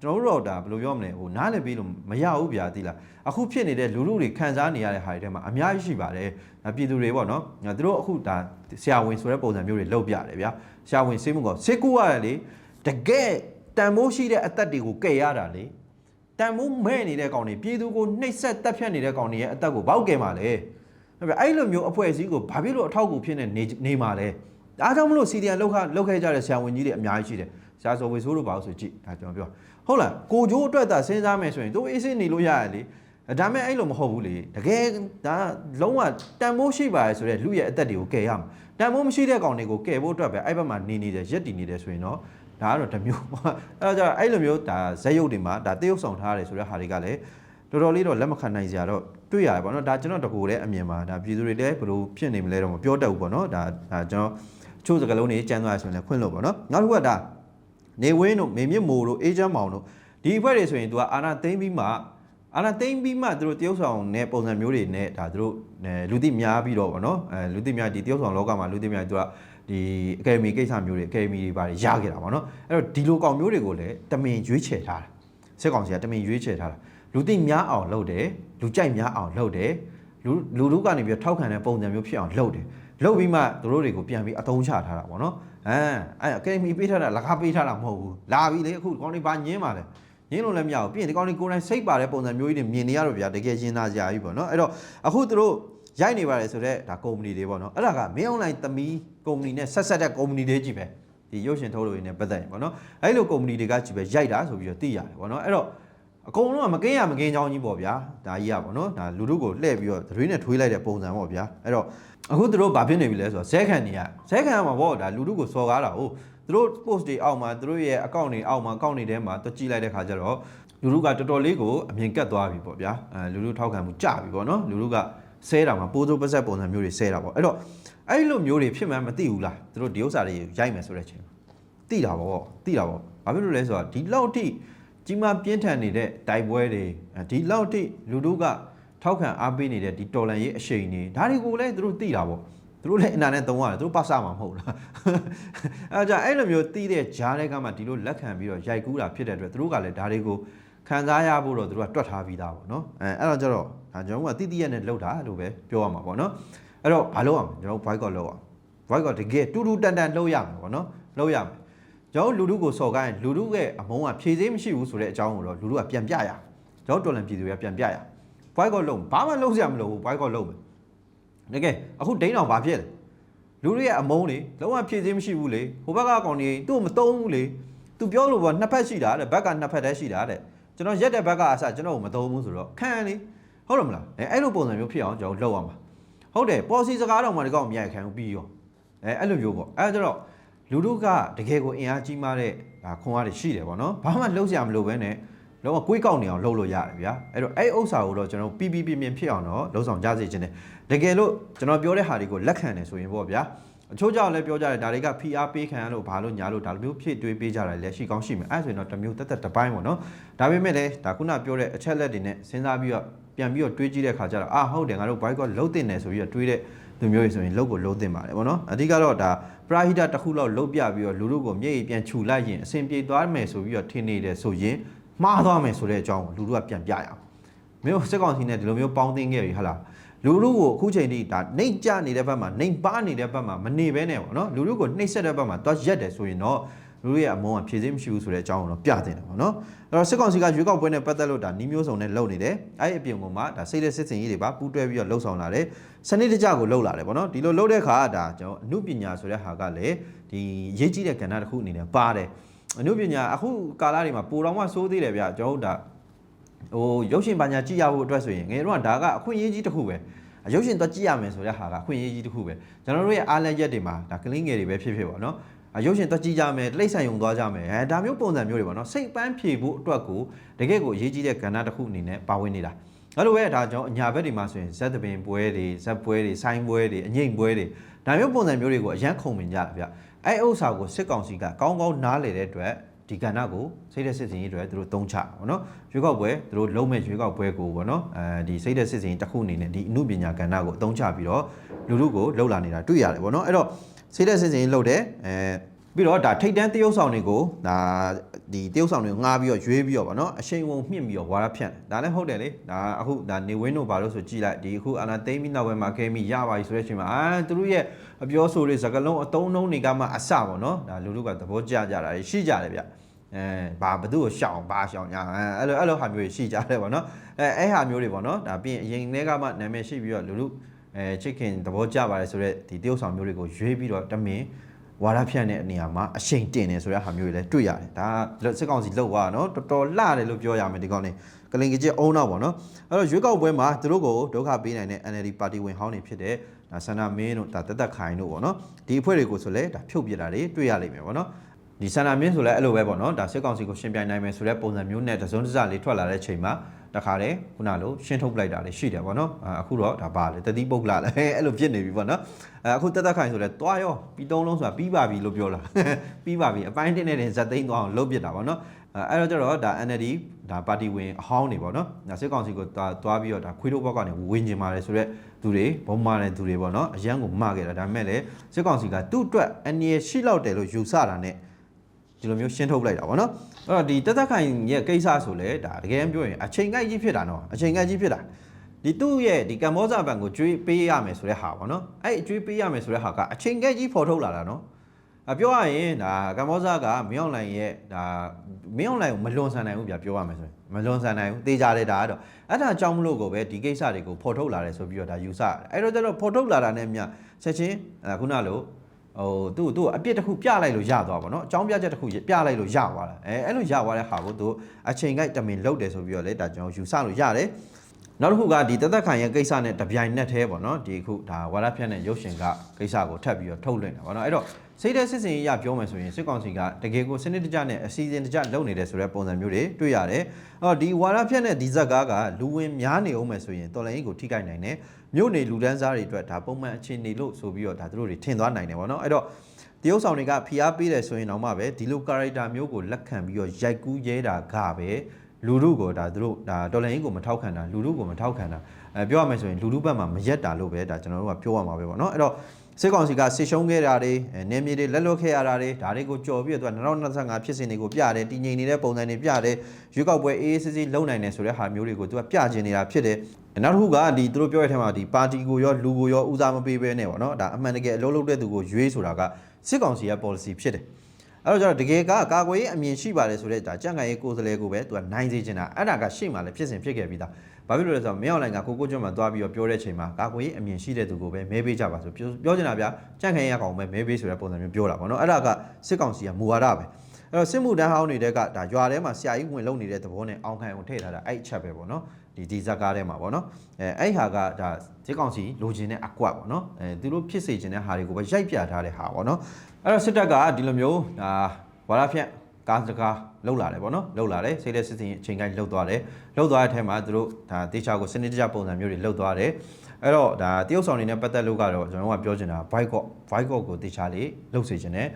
ကျွန်တော်တို့တော့ဒါဘယ်လိုပြောမလဲဟိုနားလည်ပြီးလို့မရဘူးဗျာသိလားအခုဖြစ်နေတဲ့လူလူတွေခံစားနေရတဲ့ဟာတွေထဲမှာအများကြီးရှိပါတယ်ဒါပြည်သူတွေပေါ့နော်ဒါသူတို့အခုဒါဆရာဝန်ဆိုတဲ့ပုံစံမျိုးတွေလုပ်ပြတယ်ဗျာဆရာဝန်စေးမှုကောစေကူရတယ်လေတကယ် တန်မိုးရှိတဲ့အသက်တွေကိုကယ်ရတာလေတန်မိုးမဲ့နေတဲ့ကောင်တွေပြည်သူကိုနှိပ်စက်တက်ဖြတ်နေတဲ့ကောင်တွေရဲ့အသက်ကိုဘောက်ကယ်မှာလေဟုတ်ပြီအဲ့လိုမျိုးအဖွဲ့အစည်းကိုဘာဖြစ်လို့အထောက်အကူဖြစ်နေနေနေမှာလဲအားကြောင့်မလို့စီဒီအန်လောက်ခလောက်ခဲ့ကြတဲ့ဆရာဝန်ကြီးတွေအများကြီးရှိတယ်ဆရာစော်ဝေဆိုးတို့ပါလို့ဆိုကြည့်ဒါကျွန်တော်ပြောဟုတ်လားကိုကျိုးအတွက်သာစဉ်းစားမယ်ဆိုရင်သူအေးစိနေလို့ရရလေဒါပေမဲ့အဲ့လိုမဟုတ်ဘူးလေတကယ်ဒါလုံးဝတန်မိုးရှိပါရဲ့ဆိုတော့လူရဲ့အသက်တွေကိုကယ်ရမှာတန်မိုးမရှိတဲ့ကောင်တွေကိုကယ်ဖို့အတွက်ပဲအဲ့ဘက်မှာနေနေတယ်ရက်တည်နေတယ်ဆိုရင်တော့ ဒါကတော့တစ်မျိုးပေါ့အဲ့တော့ကျတော့အဲ့လိုမျိုးဒါဇက်ရုပ်တွေမှာဒါတရုပ်ဆောင်ထားရတယ်ဆိုတဲ့ဟာတွေကလည်းတော်တော်လေးတော့လက်မခံနိုင်စရာတော့တွေ့ရတယ်ပေါ့နော်ဒါကျွန်တော်တကူလည်းအမြင်ပါဒါပြည်သူတွေလည်းဘယ်လိုဖြစ်နေမလဲတော့မပြောတတ်ဘူးပေါ့နော်ဒါဒါကျွန်တော်ချို့စကလုံးတွေကျန်းသွားရဆိုရင်လည်းခွင့်လို့ပေါ့နော်နောက်တစ်ခုကဒါနေဝင်းတို့မေမြင့်မိုတို့အေဂျင့်မောင်တို့ဒီအဖွဲ့တွေဆိုရင်သူကအာနာသိမ့်ပြီးမှအာနာသိမ့်ပြီးမှသူတို့တရုတ်ဆောင်နဲ့ပုံစံမျိုးတွေနဲ့ဒါသူတို့လူသိများပြီးတော့ဗောနော်အဲလူသိများဒီတရုတ်ဆောင်လောကမှာလူသိများသူက ဒီအကယ်ဒမီကိစ္စမျိုးတွေအကယ်ဒမီတွေပါတယ်ရခဲ့တာဗောနော်အဲ့တော့ဒီလိုကောင်မျိုးတွေကိုလည်းတမင်ရွေးချယ်ထားတာစစ်ကောင်စီကတမင်ရွေးချယ်ထားတာလူသိများအောင်လုပ်တယ်လူကြိုက်များအောင်လုပ်တယ်လူလူလူကနေပြီးထောက်ခံတဲ့ပုံစံမျိုးဖြစ်အောင်လုပ်တယ်လုပ်ပြီးမှသူတို့တွေကိုပြန်ပြီးအသုံးချထားတာဗောနော်အဲအဲ့အကယ်ဒမီပေးထားတာလကားပေးထားတာမဟုတ်ဘူးလာပြီလေအခုဒီကောင်းလေးဘာညင်းပါလဲညင်းလို့လည်းမရဘူးပြီးရင်ဒီကောင်းလေးကိုယ်တိုင်စိတ်ပါတဲ့ပုံစံမျိုးကြီးတွေမြင်နေရတော့ဗျာတကယ်ရင်သားစရာကြီးပေါ့နော်အဲ့တော့အခုသူတို့ ရိုက်နေပါတယ်ဆိုတော့ဒါကုမ္ပဏီတွေပေါ့နော်အဲ့ဒါကမင်းအွန်လိုင်းသမီးကုမ္ပဏီနဲ့ဆက်ဆက်တဲ့ကုမ္ပဏီတွေကြီးပဲဒီရုပ်ရှင်ထုတ်လို့ရင်းနဲ့ပတ်သက်ရင်ပေါ့နော်အဲ့လိုကုမ္ပဏီတွေကကြီးပဲရိုက်တာဆိုပြီးတော့သိရတယ်ပေါ့နော်အဲ့တော့အကုန်လုံးကမကင်းရမကင်းချောင်းကြီးပေါ့ဗျာဒါကြီးอ่ะပေါ့နော်ဒါလူတို့ကိုလှည့်ပြီးတော့သတင်းနဲ့ထွေးလိုက်တဲ့ပုံစံပေါ့ဗျာအဲ့တော့အခုသူတို့ဘာဖြစ်နေပြီလဲဆိုတော့ဇဲခံနေရဇဲခံမှာပေါ့ဒါလူတို့ကိုစော်ကားတာဟုတ်သူတို့ post တွေအောက်မှာသူတို့ရဲ့ account တွေအောက်မှာ account တွေထဲမှာတွကြည့်လိုက်တဲ့ခါကျတော့လူတို့ကတော်တော်လေးကိုအမြင်ကတ်သွားပြီပေါ့ဗျာအဲလူတို့ထောက်ခံမှုကြပြီပေါ့နော်လူတို့က ဆဲတာမှာပိုးစိုးပဆက်ပုံစံမျိုးတွေဆဲတာပေါ့အဲ့တော့အဲ့လိုမျိုးတွေဖြစ်မှန်းမသိဘူးလားသူတို့ဒီဥစ္စာတွေရိုက်မယ်ဆိုတဲ့ချိန်မှာသိတာပေါ့သိတာပေါ့ဘာဖြစ်လို့လဲဆိုတော့ဒီလောက်ထိကြီးမားပြင်းထန်နေတဲ့တိုက်ပွဲတွေဒီလောက်ထိလူတို့ကထောက်ခံအားပေးနေတဲ့ဒီတော်လန်ရေးအရှိန်တွေဒါတွေကိုလည်းသူတို့သိတာပေါ့သူတို့လည်းအင်တာနက်သုံးရတယ်သူတို့ပတ်စမှာမဟုတ်လားအဲကြအဲ့လိုမျိုးသိတဲ့ဂျားတွေကမှဒီလိုလက်ခံပြီးတော့ရိုက်ကူးတာဖြစ်တဲ့အတွက်သူတို့ကလည်းဒါတွေကို ခံစားရဖို့တော့သူတို့ကတွက်ထားပြီးသားပေါ့နော်အဲအဲ့တော့ကျတော့ဒါကျွန်တော်ကတိတိရက်နဲ့လှုပ်တာလို့ပဲပြောရမှာပေါ့နော်အဲ့တော့ဘာလုပ်ရမလဲကျွန်တော် boycott လုပ်ရအောင် boycott တကယ်တူတူတန်တန်လှုပ်ရမှာပေါ့နော်လှုပ်ရမယ်ကျွန်တော်လူထုကိုစော်ကိုင်းလူထုရဲ့အမုန်းကဖြည့်စည်းမရှိဘူးဆိုတဲ့အကြောင်းကိုတော့လူထုကပြန်ပြရကျွန်တော်တော်လန်ပြည်သူတွေကပြန်ပြရ boycott လုပ်ဘာမှလုပ်စရာမလိုဘူး boycott လုပ်မယ်တကယ်အခုဒိန်းအောင်ဘာဖြစ်လဲလူတွေရဲ့အမုန်းလေလုံးဝဖြည့်စည်းမရှိဘူးလေဟိုဘက်ကကောင်တွေသူ့ကိုမတုံးဘူးလေသူပြောလို့ပေါ့နှစ်ဖက်ရှိတာတဲ့ဘက်ကနှစ်ဖက်တည်းရှိတာတဲ့ ကျွန်တော်ရက်တဲ့ဘက်ကအစကျွန်တော်ကိုမတုံးဘူးဆိုတော့ခံလေဟုတ်တယ်မလားအဲအဲ့လိုပုံစံမျိုးဖြစ်အောင်ကျွန်တော်လုပ်ရမှာဟုတ်တယ် policy စကားတော့မှဒီကောင်မရိုက်ခံဘူးပြီးရောအဲအဲ့လိုမျိုးပေါ့အဲဒါကြတော့လူတို့ကတကယ်ကိုအင်အားကြီးမားတဲ့ဒါခွန်အားတွေရှိတယ်ပေါ့နော်ဘာမှလုပ်စရာမလိုဘဲနဲ့လုံးဝကိုယ်ကောက်နေအောင်လုပ်လို့ရတယ်ဗျာအဲ့တော့အဲ့ဥစ္စာကိုတော့ကျွန်တော်ပြီးပြီးပြင်းပြင်းဖြစ်အောင်တော့လှုံ့ဆော်ကြစေခြင်းတယ်တကယ်လို့ကျွန်တော်ပြောတဲ့ဟာတွေကိုလက်ခံတယ်ဆိုရင်ပေါ့ဗျာ အချို့ကြောင့်လည်းပြောကြတယ်ဒါတွေက PR ပေးခံရလို့ဘာလို့ညာလို့ဒါလိုမျိုးဖြစ်တွေးပေးကြတာလည်းရှိကောင်းရှိမယ်အဲ့ဆိုရင်တော့တစ်မျိုးတက်တက်တစ်ပိုင်းပေါ့နော်ဒါပေမဲ့လည်းဒါခုနပြောတဲ့အချက်လက်တွေနဲ့စဉ်းစားပြီးတော့ပြန်ပြီးတော့တွေးကြည့်တဲ့ခါကျတော့အာဟုတ်တယ်ငါတို့ boycott လုပ်တင်တယ်ဆိုပြီးတော့တွေးတဲ့လူမျိုးတွေဆိုရင်လုပ်ကိုလုပ်တင်ပါတယ်ပေါ့နော်အဓိကတော့ဒါပရာဟိတတစ်ခုလောက်လုပ်ပြပြီးတော့လူတို့ကိုမျက်ရည်ပြန်ခြူလိုက်ရင်အဆင်ပြေသွားမယ်ဆိုပြီးတော့ထင်နေတယ်ဆိုရင်မှားသွားမယ်ဆိုတဲ့အကြောင်းကိုလူတို့ကပြန်ပြရအောင်မင်းတို့စစ်ကောင်စီနဲ့ဒီလိုမျိုးပေါင်းသိင်းခဲ့ပြီဟာလား လူတို့ကိုအခုချိန်ထိဒါနှိမ်ကြနေတဲ့ဘက်မှာနှိမ်ပါနေတဲ့ဘက်မှာမနေဘဲနဲ့ပေါ့နော်လူတို့ကိုနှိပ်စက်တဲ့ဘက်မှာသွားရက်တယ်ဆိုရင်တော့လူတို့ရဲ့အမုန်းကဖြည့်စည်းမရှိဘူးဆိုတဲ့အကြောင်းကိုတော့ပြတင်တယ်ပေါ့နော်အဲ့တော့စစ်ကောင်စီကရွေးကောက်ပွဲနဲ့ပတ်သက်လို့ဒါနှီးမျိုးစုံနဲ့လုပ်နေတယ်အဲ့ဒီအပြင်ကမှဒါစိတ်လက်စစ်စင်ကြီးတွေပါပူးတွဲပြီးတော့လှုပ်ဆောင်လာတယ်စနစ်တကျကိုလှုပ်လာတယ်ပေါ့နော်ဒီလိုလှုပ်တဲ့အခါဒါကျွန်တော်အမှုပညာဆိုတဲ့ဟာကလည်းဒီရေးကြည့်တဲ့ကဏ္ဍတစ်ခုအနေနဲ့ပါတယ်အမှုပညာအခုကာလတွေမှာပိုတော်မှစိုးသေးတယ်ဗျကျွန်တော်တို့ဒါ ဟိုရုပ်ရှင်ပညာကြည့်ရဖို့အတွက်ဆိုရင်ငယ်တော့ဒါကအခွင့်အရေးကြီးတစ်ခုပဲရုပ်ရှင်တော့ကြည့်ရမယ်ဆိုတဲ့ဟာကအခွင့်အရေးကြီးတစ်ခုပဲကျွန်တော်တို့ရဲ့အားလက်ရက်တွေမှာဒါကလင်းငယ်တွေပဲဖြစ်ဖြစ်ပေါ့နော်ရုပ်ရှင်တက်ကြည့်ကြမယ်တိရစ္ဆာန်ယုံသွားကြမယ်အဲဒါမျိုးပုံစံမျိုးတွေပေါ့နော်စိတ်ပန်းဖြေဖို့အတွက်ကိုတကယ့်ကိုအရေးကြီးတဲ့ကဏ္ဍတစ်ခုအနေနဲ့ပါဝင်နေတာအဲ့လိုပဲဒါကြောင့်အညာဘက်တွေမှာဆိုရင်ဇက်သပင်ပွဲတွေဇက်ပွဲတွေဆိုင်းပွဲတွေအငိမ့်ပွဲတွေဒါမျိုးပုံစံမျိုးတွေကိုအရန်ခုံမြင်ကြတာဗျအဲ့ဥစ္စာကိုစစ်ကောင်စီကကောင်းကောင်းနားလည်တဲ့အတွက် ဒီကဏ္ဍကိုစိတ်သက်စစ်စင်ရေးအတွက်သူတို့သုံးချပါတော့ရွေးကောက်ပွဲသူတို့လုံးမဲ့ရွေးကောက်ပွဲကိုပေါ့နော်အဲဒီစိတ်သက်စစ်စင်ရေးတစ်ခုအနေနဲ့ဒီအမှုပညာကဏ္ဍကိုအသုံးချပြီးတော့လူလူကိုလှုပ်လာနေတာတွေ့ရတယ်ပေါ့နော်အဲ့တော့စိတ်သက်စစ်စင်ရေးလှုပ်တယ်အဲပြီးတော့ဒါထိတ်တန်းတရုပ်ဆောင်တွေကိုဒါဒီတရုပ်ဆောင်တွေကိုငှားပြီးတော့ရွေးပြီးတော့ဗောနော်အရှိန်ဝုံမြင့်ပြီးတော့ဝါရဖြန့်တယ်ဒါလည်းဟုတ်တယ်လေဒါအခုဒါနေဝင်းတို့ဘာလို့ဆိုကြည်လိုက်ဒီအခုအာနာသိမ့်ပြီးနောက်ပိုင်းမှာခဲမိရပါပြီဆိုတဲ့အချိန်မှာအာသူတို့ရဲ့အပြောဆိုတွေစကားလုံးအတုံးလုံးတွေကမှအစဗောနော်ဒါလူလူကသဘောကျကြတာရှိကြတယ်ဗျ အဲဘာဘသူ့ကိုရှောင်ဘာရှောင်ညာအဲအဲ့လိုအဲ့လိုဟာမျိုးတွေရှိကြတယ်ဗောနော်အဲအဲ့ဟာမျိုးတွေဗောနော်ဒါပြီးရင်အရင်ထဲကမှနာမည်ရှိပြီးတော့လူလူအဲချစ်ခင်သဘောကျပါတယ်ဆိုတော့ဒီတရုပ်ဆောင်မျိုးတွေကိုရွေးပြီးတော့တမင်ဝါရဖြန့်တဲ့နေရာမှာအရှိန်တင်နေဆိုတဲ့ဟာမျိုးတွေလည်းတွေ့ရတယ်ဒါကစစ်ကောင်စီလောက်သွားတာနော်တော်တော်လှတယ်လို့ပြောရမယ်ဒီကောင်နေကလင်ကကြီးအုံတော့ပေါ့နော်အဲ့တော့ရွေးကောက်ပွဲမှာသူတို့ကိုဒုက္ခပေးနိုင်တဲ့ NLD ပါတီဝင်ဟောင်းတွေဖြစ်တဲ့ဒါဆန္ဒမင်းတို့ဒါတက်တက်ခိုင်တို့ပေါ့နော်ဒီအဖွဲ့တွေကိုဆိုလဲဒါဖြုတ်ပြတာတွေတွေ့ရလိမ့်မယ်ပေါ့နော် ဒီဆန္ဒမင်းဆိုလဲအဲ့လိုပဲပေါ့နော်ဒါစစ်ကောင်စီကိုရှင်ပြိုင်နိုင်မယ်ဆိုတဲ့ပုံစံမျိုးနဲ့တစုံတစလေးထွက်လာတဲ့ချိန်မှာတခါလေခုနလိုရှင်းထုတ်ပလိုက်တာလေးရှိတယ်ပေါ့နော်အခုတော့ဒါပါလေတတိပုတ်လာလဲအဲ့လိုဖြစ်နေပြီပေါ့နော်အခုတက်တက်ခိုင်ဆိုလဲတွားရောပြီးသုံးလုံးဆိုတာပြီးပါပြီလို့ပြောလာပြီးပါပြီအပိုင်းတင်းနေတဲ့ဇက်သိန်းသွားအောင်လုပ်ပြတာပေါ့နော်အဲ့တော့ကျတော့ဒါ NLD ဒါပါတီဝင်အဟောင်းနေပေါ့နော်ဒါစစ်ကောင်စီကိုတွားပြီးတော့ဒါခွေးတို့ဘက်ကနေဝင်ကျင်ပါတယ်ဆိုတော့သူတွေဘုံမာတဲ့သူတွေပေါ့နော်အရန်ကိုမခဲ့တာဒါပေမဲ့လည်းစစ်ကောင်စီကသူ့အတွက်အနေရှိလောက်တယ်လို့ယူဆတာနဲ့ ဒီလိုမျိုးရှင်းထုတ်လိုက်တာပေါ့နော်အဲ့တော့ဒီတက်တက်ခိုင်ရဲ့ကိစ္စဆိုလဲဒါတကယ်ပြောရင်အချိန်ကိုက်ကြီးဖြစ်တာနော်အချိန်ကိုက်ကြီးဖြစ်တာဒီသူ့ရဲ့ဒီကမ္ဘောဇာဘန်ကိုကျွေးပေးရမယ်ဆိုတဲ့ဟာပေါ့နော်အဲ့အကျွေးပေးရမယ်ဆိုတဲ့ဟာကအချိန်ကိုက်ကြီးဖော်ထုတ်လာတာနော်အပြောရရင်ဒါကမ္ဘောဇာကမင်းအောင်လိုင်ရဲ့ဒါမင်းအောင်လိုင်ကိုမလွန်ဆန်နိုင်ဘူးဗျပြောရမယ်ဆိုရင်မလွန်ဆန်နိုင်ဘူးတေးကြတယ်ဒါကတော့အဲ့ဒါကြောင့်မလို့ကိုပဲဒီကိစ္စတွေကိုဖော်ထုတ်လာတယ်ဆိုပြီးတော့ဒါယူဆရတယ်အဲ့တော့ကျတော့ဖော်ထုတ်လာတာနဲ့မြချက်ချင်းခုနလို ဟိုသူ့သူ့အပြစ်တစ်ခုပြလိုက်လို့ရသွားပါတော့အကြောင်းပြချက်တစ်ခုပြလိုက်လို့ရသွားတာအဲအဲ့လိုရသွားတဲ့ဟာကိုသူအချိန်ကိုက်တမင်လုတ်တယ်ဆိုပြီးတော့လေဒါကျွန်တော်ယူဆလို့ရတယ်နောက်တစ်ခုကဒီတသက်ခံရဲ့ကိစ္စနဲ့တပြိုင်နက်တည်းပေါ့နော်ဒီအခုဒါဝါရဖြန့်တဲ့ရုပ်ရှင်ကကိစ္စကိုထပ်ပြီးတော့ထုတ်လွှင့်တာပေါ့နော်အဲ့တော့စိတ်တဲ့စစ်စင်ရေးရပြောမယ်ဆိုရင်စစ်ကောင်စီကတကယ်ကိုစနစ်တကျနဲ့အစီအစဉ်တကျလုပ်နေတယ်ဆိုတဲ့ပုံစံမျိုးတွေတွေ့ရတယ်အဲ့တော့ဒီဝါရဖြန့်တဲ့ဒီဇက်ကားကလူဝင်များနေအောင်မယ်ဆိုရင်တော်လိုင်းကြီးကိုထိခိုက်နိုင်တယ် မြို့နေလူဒန်းစားတွေအတွက်ဒါပုံမှန်အခြေအနေလို့ဆိုပြီးတော့ဒါတို့တွေထင်သွားနိုင်တယ်ပေါ့နော်အဲ့တော့တရုတ်ဆောင်တွေကဖိအားပေးတယ်ဆိုရင်တော့မှပဲဒီလို character မျိုးကိုလက်ခံပြီးတော့ရိုက်ကူးရဲတာကပဲလူလူကိုဒါသူတို့ဒါတော်လိုင်းကိုမထောက်ခံတာလူလူကိုမထောက်ခံတာအဲပြောရမယ်ဆိုရင်လူလူဘက်မှာမရက်တာလို့ပဲဒါကျွန်တော်တို့ကပြောရမှာပဲပေါ့နော်အဲ့တော့ စစ်ကောင်စီကစစ်ရှုံးခဲ့တာတွေနေမြေတွေလက်လွတ်ခဲ့ရတာတွေဒါတွေကိုကြော်ပြီးတော့2025ဖြစ်စဉ်တွေကိုပြတယ်တည်ငြိမ်နေတဲ့ပုံစံတွေပြတယ်ရွေးကောက်ပွဲအေးအေးဆေးဆေးလုံနိုင်တယ်ဆိုတဲ့ဟာမျိုးတွေကိုသူကပြကျင်နေတာဖြစ်တယ်နောက်တစ်ခုကဒီသူတို့ပြောတဲ့ထဲမှာဒီပါတီကိုရောလူကိုရောဦးစားမပေးဘဲနဲ့ပေါ့နော်ဒါအမှန်တကယ်အလုံးလုံးတဲ့သူကိုရွေးဆိုတာကစစ်ကောင်စီရဲ့ policy ဖြစ်တယ်အဲ့တော့ကျတော့တကယ်ကကာကွယ်ရေးအမြင်ရှိပါတယ်ဆိုတဲ့ဒါကြံ့ခိုင်ရေးကိုယ်စားလှယ်ကိုပဲသူကနိုင်စေချင်တာအဲ့ဒါကရှေ့မှာလည်းဖြစ်စဉ်ဖြစ်ခဲ့ပြီးသား ဘာဖြစ်လို့လဲဆိုတော့မင်းအောင်လိုင်ကကိုကိုကျွန်းမှာသွားပြီးတော့ပြောတဲ့အချိန်မှာကာကွယ်ရေးအမြင်ရှိတဲ့သူကိုပဲမဲပေးကြပါဆိုပြောချင်တာဗျာကြံ့ခိုင်ရေးကောင်ပဲမဲပေးဆိုတဲ့ပုံစံမျိုးပြောတာပေါ့နော်အဲ့ဒါကစစ်ကောင်စီကမူဝါဒပဲအဲ့တော့စစ်မှုတန်းဟောင်းတွေကဒါရွာထဲမှာဆရာကြီးဝင်လုံနေတဲ့သဘောနဲ့အောင်ခံအောင်ထည့်ထားတာအဲ့အချက်ပဲပေါ့နော်ဒီဒီဇက်ကားထဲမှာပေါ့နော်အဲအဲ့ဟာကဒါစစ်ကောင်စီလိုချင်တဲ့အကွက်ပေါ့နော်အဲသူတို့ဖြစ်စေချင်တဲ့ဟာတွေကိုပဲရိုက်ပြထားတဲ့ဟာပေါ့နော်အဲ့တော့စစ်တပ်ကဒီလိုမျိုးဒါဝါရဖြန့် ကားစကားလှုပ်လာတယ်ပေါ့နော်လှုပ်လာတယ်စိတ်လက်စစ်စင်အချိန်တိုင်းလှုပ်သွားတယ်လှုပ်သွားတဲ့အထက်မှာသူတို့ဒါတေချာကိုစနစ်တကျပုံစံမျိုးတွေလှုပ်သွားတယ်အဲ့တော့ဒါတရုတ်ဆောင်တွေနဲ့ပတ်သက်လို့ကတော့ကျွန်တော်ကပြောချင်တာ boycott boycott ကိုတေချာလေးလှုပ်စေချင်တယ်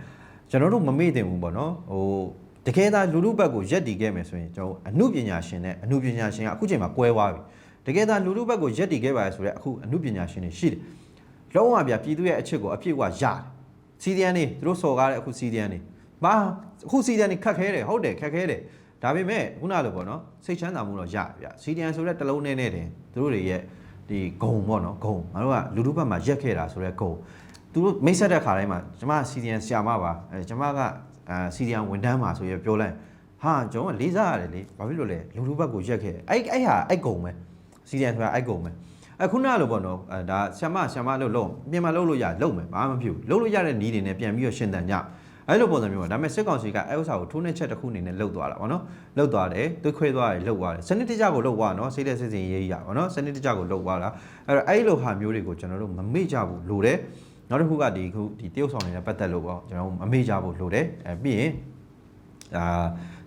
ကျွန်တော်တို့မမေ့တင်ဘူးပေါ့နော်ဟိုတကယ်သာလူလူဘက်ကိုရက်တည်ခဲ့မယ်ဆိုရင်ကျွန်တော်အမှုပညာရှင်နဲ့အမှုပညာရှင်ကအခုချိန်မှာကွဲသွားပြီတကယ်သာလူလူဘက်ကိုရက်တည်ခဲ့ပါရဆိုတော့အခုအမှုပညာရှင်တွေရှိတယ်လုံးဝပြပြည်သူရဲ့အချစ်ကိုအပြည့်အဝရတယ်စီဒီအန်နေသူတို့စော်ကားတဲ့အခုစီဒီအန်နေ မာအခုစီဒီအန်နေခတ်ခဲတယ်ဟုတ်တယ်ခတ်ခဲတယ်ဒါပေမဲ့ခုနလိုပေါ့နော်စိတ်ချမ်းသာမှုတော့ရပြစီဒီအန်ဆိုတဲ့တလုံးနဲ့နဲ့တင်သူတို့တွေရဲ့ဒီဂုံပေါ့နော်ဂုံငါတို့ကလူလူဘက်မှာရက်ခဲ့တာဆိုတဲ့ဂုံသူတို့မိတ်ဆက်တဲ့ခါတိုင်းမှာကျမစီဒီအန်ဆရာမပါအဲကျမကအာစီရီယံဝန်ထမ်းမှာဆိုရပြောလိုက်ဟာကျွန်တော်ကလေးစားရတယ်လေဘာဖြစ်လို့လဲလူလူဘက်ကိုရက်ခဲ့အဲ့အဲ့ဟာအဲ့ကုံပဲစီရီယံဆိုတာအဲ့ကုံပဲအခုနလိုပေါ့နော်အဲဒါဆ iam ဆ iam လို့လုံးပြင်မှာလုံးလို့ရလုံးမယ်ဘာမှမဖြစ်ဘူးလုံးလို့ရတဲ့နီးတွေနဲ့ပြန်ပြီးတော့ရှင်တန်ကြ အဲ့လိုပုံစံမျိုးပါဒါပေမဲ့စစ်ကောင်စီကအဲ့ဥစ္စာကိုထိုးနှက်ချက်တစ်ခုအနေနဲ့လှုပ်သွားတာပေါ့နော်လှုပ်သွားတယ်သွေးခွဲသွားတယ်လှုပ်သွားတယ်စနစ်တကျကိုလှုပ်သွားနော်စိတ်လက်စစ်စင်ရေးရပါနော်စနစ်တကျကိုလှုပ်သွားတာအဲ့တော့အဲ့လိုဟာမျိုးတွေကိုကျွန်တော်တို့မမေ့ကြဘူးလို့တယ်နောက်တစ်ခုကဒီခုဒီတရုတ်ဆောင်နေတဲ့ပတ်သက်လို့ပေါ့ကျွန်တော်မမေ့ကြဘူးလို့တယ်အဲပြီးရင်ဒါ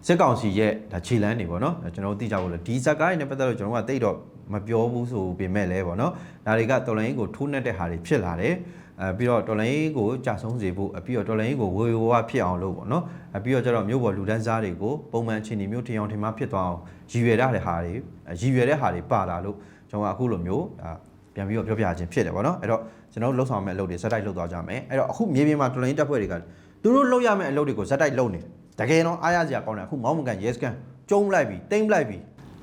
စစ်ကောင်စီရဲ့ဒါခြေလန်းနေပေါ့နော်ကျွန်တော်တို့သိကြဖို့လေဒီဇက်ကိုင်းနဲ့ပတ်သက်လို့ကျွန်တော်ကတိတ်တော့မပြောဘူးဆိုပေမဲ့လည်းပေါ့နော်ဒါတွေကတော်လိုင်းကိုထိုးနှက်တဲ့ဟာတွေဖြစ်လာတယ် အဲပြီးတော့တော်လိုင်းကိုကြာဆုံးစေဖို့ပြီးတော့တော်လိုင်းကိုဝေဝဝဖြစ်အောင်လုပ်ပေါ့နော်အဲပြီးတော့ကျတော့မြို့ပေါ်လူဒန်းစားတွေကိုပုံမှန်ချင်းနေမျိုးထင်အောင်ထင်မှဖြစ်သွားအောင်ရည်ရွယ်ရတဲ့ဟာတွေရည်ရွယ်တဲ့ဟာတွေပါလာလို့ကျွန်တော်ကအခုလိုမျိုးဒါပြန်ပြီးတော့ပြောပြခြင်းဖြစ်တယ်ပေါ့နော်အဲ့တော့ကျွန်တော်တို့လှုပ်ဆောင်မဲ့အလုပ်တွေစက်တိုက်လှုပ်သွားကြမယ်အဲ့တော့အခုမြေပြင်မှာတော်လိုင်းတက်ဖွဲ့တွေကသူတို့လုပ်ရမယ့်အလုပ်တွေကိုဇက်တိုက်လုပ်နေတယ်တကယ်တော့အားရစရာကောင်းတယ်အခုမောင်းမကန်ရဲစကန်ကျုံးလိုက်ပြီတိမ့်လိုက်ပြီ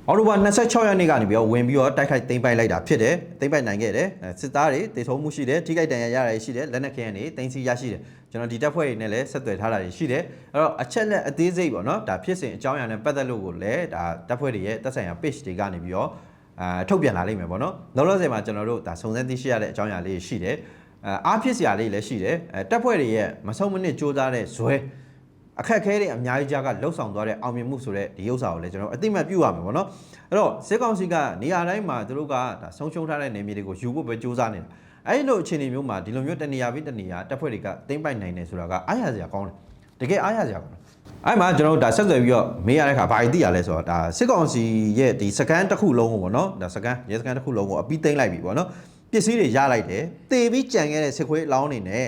အော်တိုဘာ26ရက်နေ့ကနေပြီးတော့ဝင်ပြီးတော့တိုက်ခိုက်သိမ်းပိုက်လိုက်တာဖြစ်တယ်သိမ်းပိုက်နိုင်ခဲ့တယ်အဲစစ်သားတွေတေဆုံးမှုရှိတယ်ထိခိုက်ဒဏ်ရာရတာရှိတယ်လက်နက်ခဲယမ်းတွေတင်းစီရရှိတယ်ကျွန်တော်ဒီတပ်ဖွဲ့တွေနဲ့လည်းဆက်သွယ်ထားတာတွေရှိတယ်အဲ့တော့အချက်လက်အသေးစိတ်ပေါ့နော်ဒါဖြစ်စဉ်အကြောင်းအရာနဲ့ပတ်သက်လို့ကိုလည်းဒါတပ်ဖွဲ့တွေရဲ့တပ်ဆိုင်ရာ page တွေကနေပြီးတော့အာထုတ်ပြန်လာလိမ့်မယ်ပေါ့နော်လောလောဆယ်မှာကျွန်တော်တို့ဒါစုံစမ်းသိရှိရတဲ့အကြောင်းအရာလေးရှိတယ်အဲအားဖြစ်စရာလေးလည်းရှိတယ်အဲတပ်ဖွဲ့တွေရဲ့မဆုံးမနစ်စ조사တဲ့ဇွဲ အခက်ခဲတွေအများကြီးကြားကလှုပ်ဆောင်သွားတဲ့အောင်မြင်မှုဆိုတဲ့ဒီဥစ္စာကိုလည်းကျွန်တော်အသိမှတ်ပြုရမယ်ပေါ့နော်အဲ့တော့စစ်ကောင်စီကနေရာတိုင်းမှာသူတို့ကဒါဆုံးရှုံးထားတဲ့နေမြေတွေကိုယူဖို့ပဲစူးစမ်းနေတာအဲ့လိုအခြေအနေမျိုးမှာဒီလိုမျိုးတနေရာပြီးတနေရာတပ်ဖွဲ့တွေကသိမ့်ပိုက်နိုင်တယ်ဆိုတာကအားရစရာကောင်းတယ်တကယ်အားရစရာကောင်းတယ်အဲ့မှာကျွန်တော်တို့ဒါဆက်သွယ်ပြီးတော့မေးရတဲ့ခါဘာကြီးသိရလဲဆိုတော့ဒါစစ်ကောင်စီရဲ့ဒီစကန်တစ်ခုလုံးကိုပေါ့နော်ဒါစကန်ရဲစကန်တစ်ခုလုံးကိုအပြီးသိမ့်လိုက်ပြီပေါ့နော်ပစ္စည်းတွေရလိုက်တယ်တေပြီးကြံခဲ့တဲ့စစ်ခွေးအလောင်းတွေနဲ့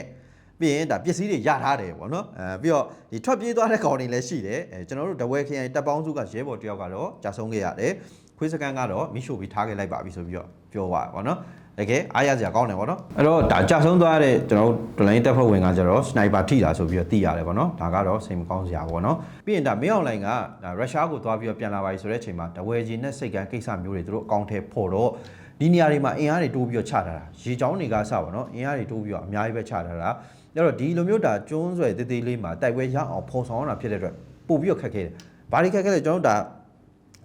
ပြီးရင်ဒါပစ္စည်းတွေရထားတယ်ပေါ့နော်အဲပြီးတော့ဒီထွက်ပြေးသွားတဲ့ကောင်တွေလည်းရှိတယ်အဲကျွန်တော်တို့တဝဲခရိုင်တပ်ပေါင်းစုကရဲဘော်တယောက်ကတော့ကြာဆုံးခဲ့ရတယ်ခွေးစကန်ကတော့မိရှို့ပြီးထားခဲ့လိုက်ပါပြီဆိုပြီးတော့ပြောသွားတယ်ပေါ့နော်တကယ်အားရစရာကောင်းတယ်ပေါ့နော်အဲ့တော့ဒါကြာဆုံးသွားတဲ့ကျွန်တော်တို့ဒလိုင်းတပ်ဖွဲ့ဝင်ကကျတော့စနိုက်ပါထိတာဆိုပြီးတော့သိရတယ်ပေါ့နော်ဒါကတော့စိတ်မကောင်းစရာပေါ့နော်ပြီးရင်ဒါမင်းအောင်လိုင်ကဒါရုရှားကိုသွားပြီးတော့ပြန်လာပါပြီဆိုတဲ့အချိန်မှာတဝဲကြီးနဲ့စိတ်ကန်းကိစ္စမျိုးတွေသူတို့အကောင့်ထဲဖို့တော့ဒီနေရာတွေမှာအင်အားတွေတိုးပြီးတော့ချထားတာရေချောင်းတွေကစပါတော့အင်အားတွေတိုးပြီးတော့အများကြီးပဲချထားတာ အဲ့တော့ဒီလိုမျိုးဒါကျွန်းဆွဲတေးသေးလေးမှာတိုက်ပွဲရအောင်ဖော်ဆောင်ရတာဖြစ်တဲ့အတွက်ပို့ပြီးတော့ခက်ခဲတယ်ဘာတွေခက်ခဲလဲကျွန်တော်တို့ဒါ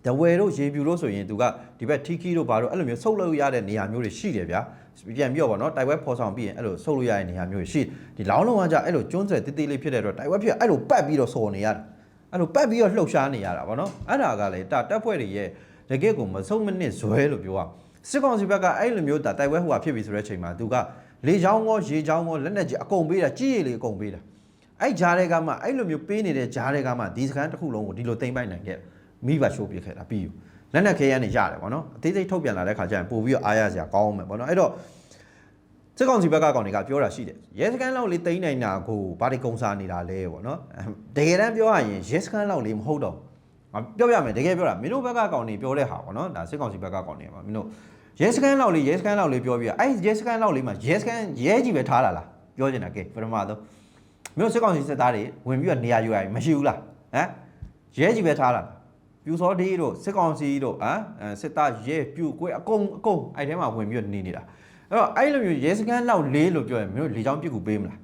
ဒဝယ်တို့ရေပြူတို့ဆိုရင်သူကဒီဘက်ထီကီတို့ဘာတို့အဲ့လိုမျိုးဆုပ်လို့ရတဲ့နေရာမျိုးတွေရှိတယ်ဗျာပြန်ပြီးတော့ဗောနော်တိုက်ပွဲဖော်ဆောင်ပြီးရင်အဲ့လိုဆုပ်လို့ရတဲ့နေရာမျိုးတွေရှိဒီလောင်းလုံးကကြအဲ့လိုကျွန်းဆွဲတေးသေးလေးဖြစ်တဲ့အတွက်တိုက်ပွဲဖြစ်အဲ့လိုပတ်ပြီးတော့စော်နေရတယ်အဲ့လိုပတ်ပြီးတော့လှုပ်ရှားနေရတာဗောနော်အဲ့ဒါကလည်းတာတက်ဖွဲ့တွေရဲ့တကယ့်ကိုမဆုံးမနစ်ဇွဲလို့ပြောရစစ်ကောင်စီဘက်ကအဲ့လိုမျိုးတာတိုက်ပွဲဟိုဟာဖြစ်ပြီဆိုတဲ့အချိန်မှာသူက လေချောင်းကောရေချောင်းကောလက်နက်ကြီးအကုန်ပေးတာကြီးရည်လေးအကုန်ပေးတာအဲ့ဂျားတွေကမှအဲ့လိုမျိုးပေးနေတဲ့ဂျားတွေကမှဒီစကန်တစ်ခုလုံးကိုဒီလိုတိမ့်ပိုက်နိုင်ခဲ့မိဘရှိုးပြခဲ့တာပြီးယူလက်နက်ခဲရမ်းနေရတယ်ဗောနော်အသေးစိတ်ထုတ်ပြန်လာတဲ့ခါကျရင်ပို့ပြီးတော့အားရစရာကောင်းမယ်ဗောနော်အဲ့တော့စစ်ကောင်စီဘက်ကကောင်တွေကပြောတာရှိတယ်ရဲစကန်လောက်လေးတိမ့်နိုင်တာကိုဘာတွေကုံစားနေတာလဲဗောနော်တကယ်တမ်းပြောရရင်ရဲစကန်လောက်လေးမဟုတ်တော့ပြောပြမယ်တကယ်ပြောတာမင်းတို့ဘက်ကကောင်တွေပြောတဲ့ဟာဗောနော်ဒါစစ်ကောင်စီဘက်ကကောင်တွေပါမင်းတို့ ရဲစကန်လောက်လေးရဲစကန်လောက်လေးပြောပြီးတော့အဲ့ရဲစကန်လောက်လေးမှာရဲစကန်ရဲကြီးပဲထားလာလားပြောချင်တာကဲပထမဆုံးမြို့စစ်ကောင်စီစစ်သားတွေဝင်ပြီးတော့နေရာယူရရင်မရှိဘူးလားဟမ်ရဲကြီးပဲထားလာပြူစောဒေးတို့စစ်ကောင်စီတို့ဟမ်စစ်သားရဲပြူကွဲအကုန်အကုန်အဲ့ထဲမှာဝင်ပြီးတော့နေနေတာအဲ့တော့အဲ့လိုမျိုးရဲစကန်လောက်လေးလို့ပြောရင်မင်းတို့လေချောင်းပြစ်ကူပေးမလား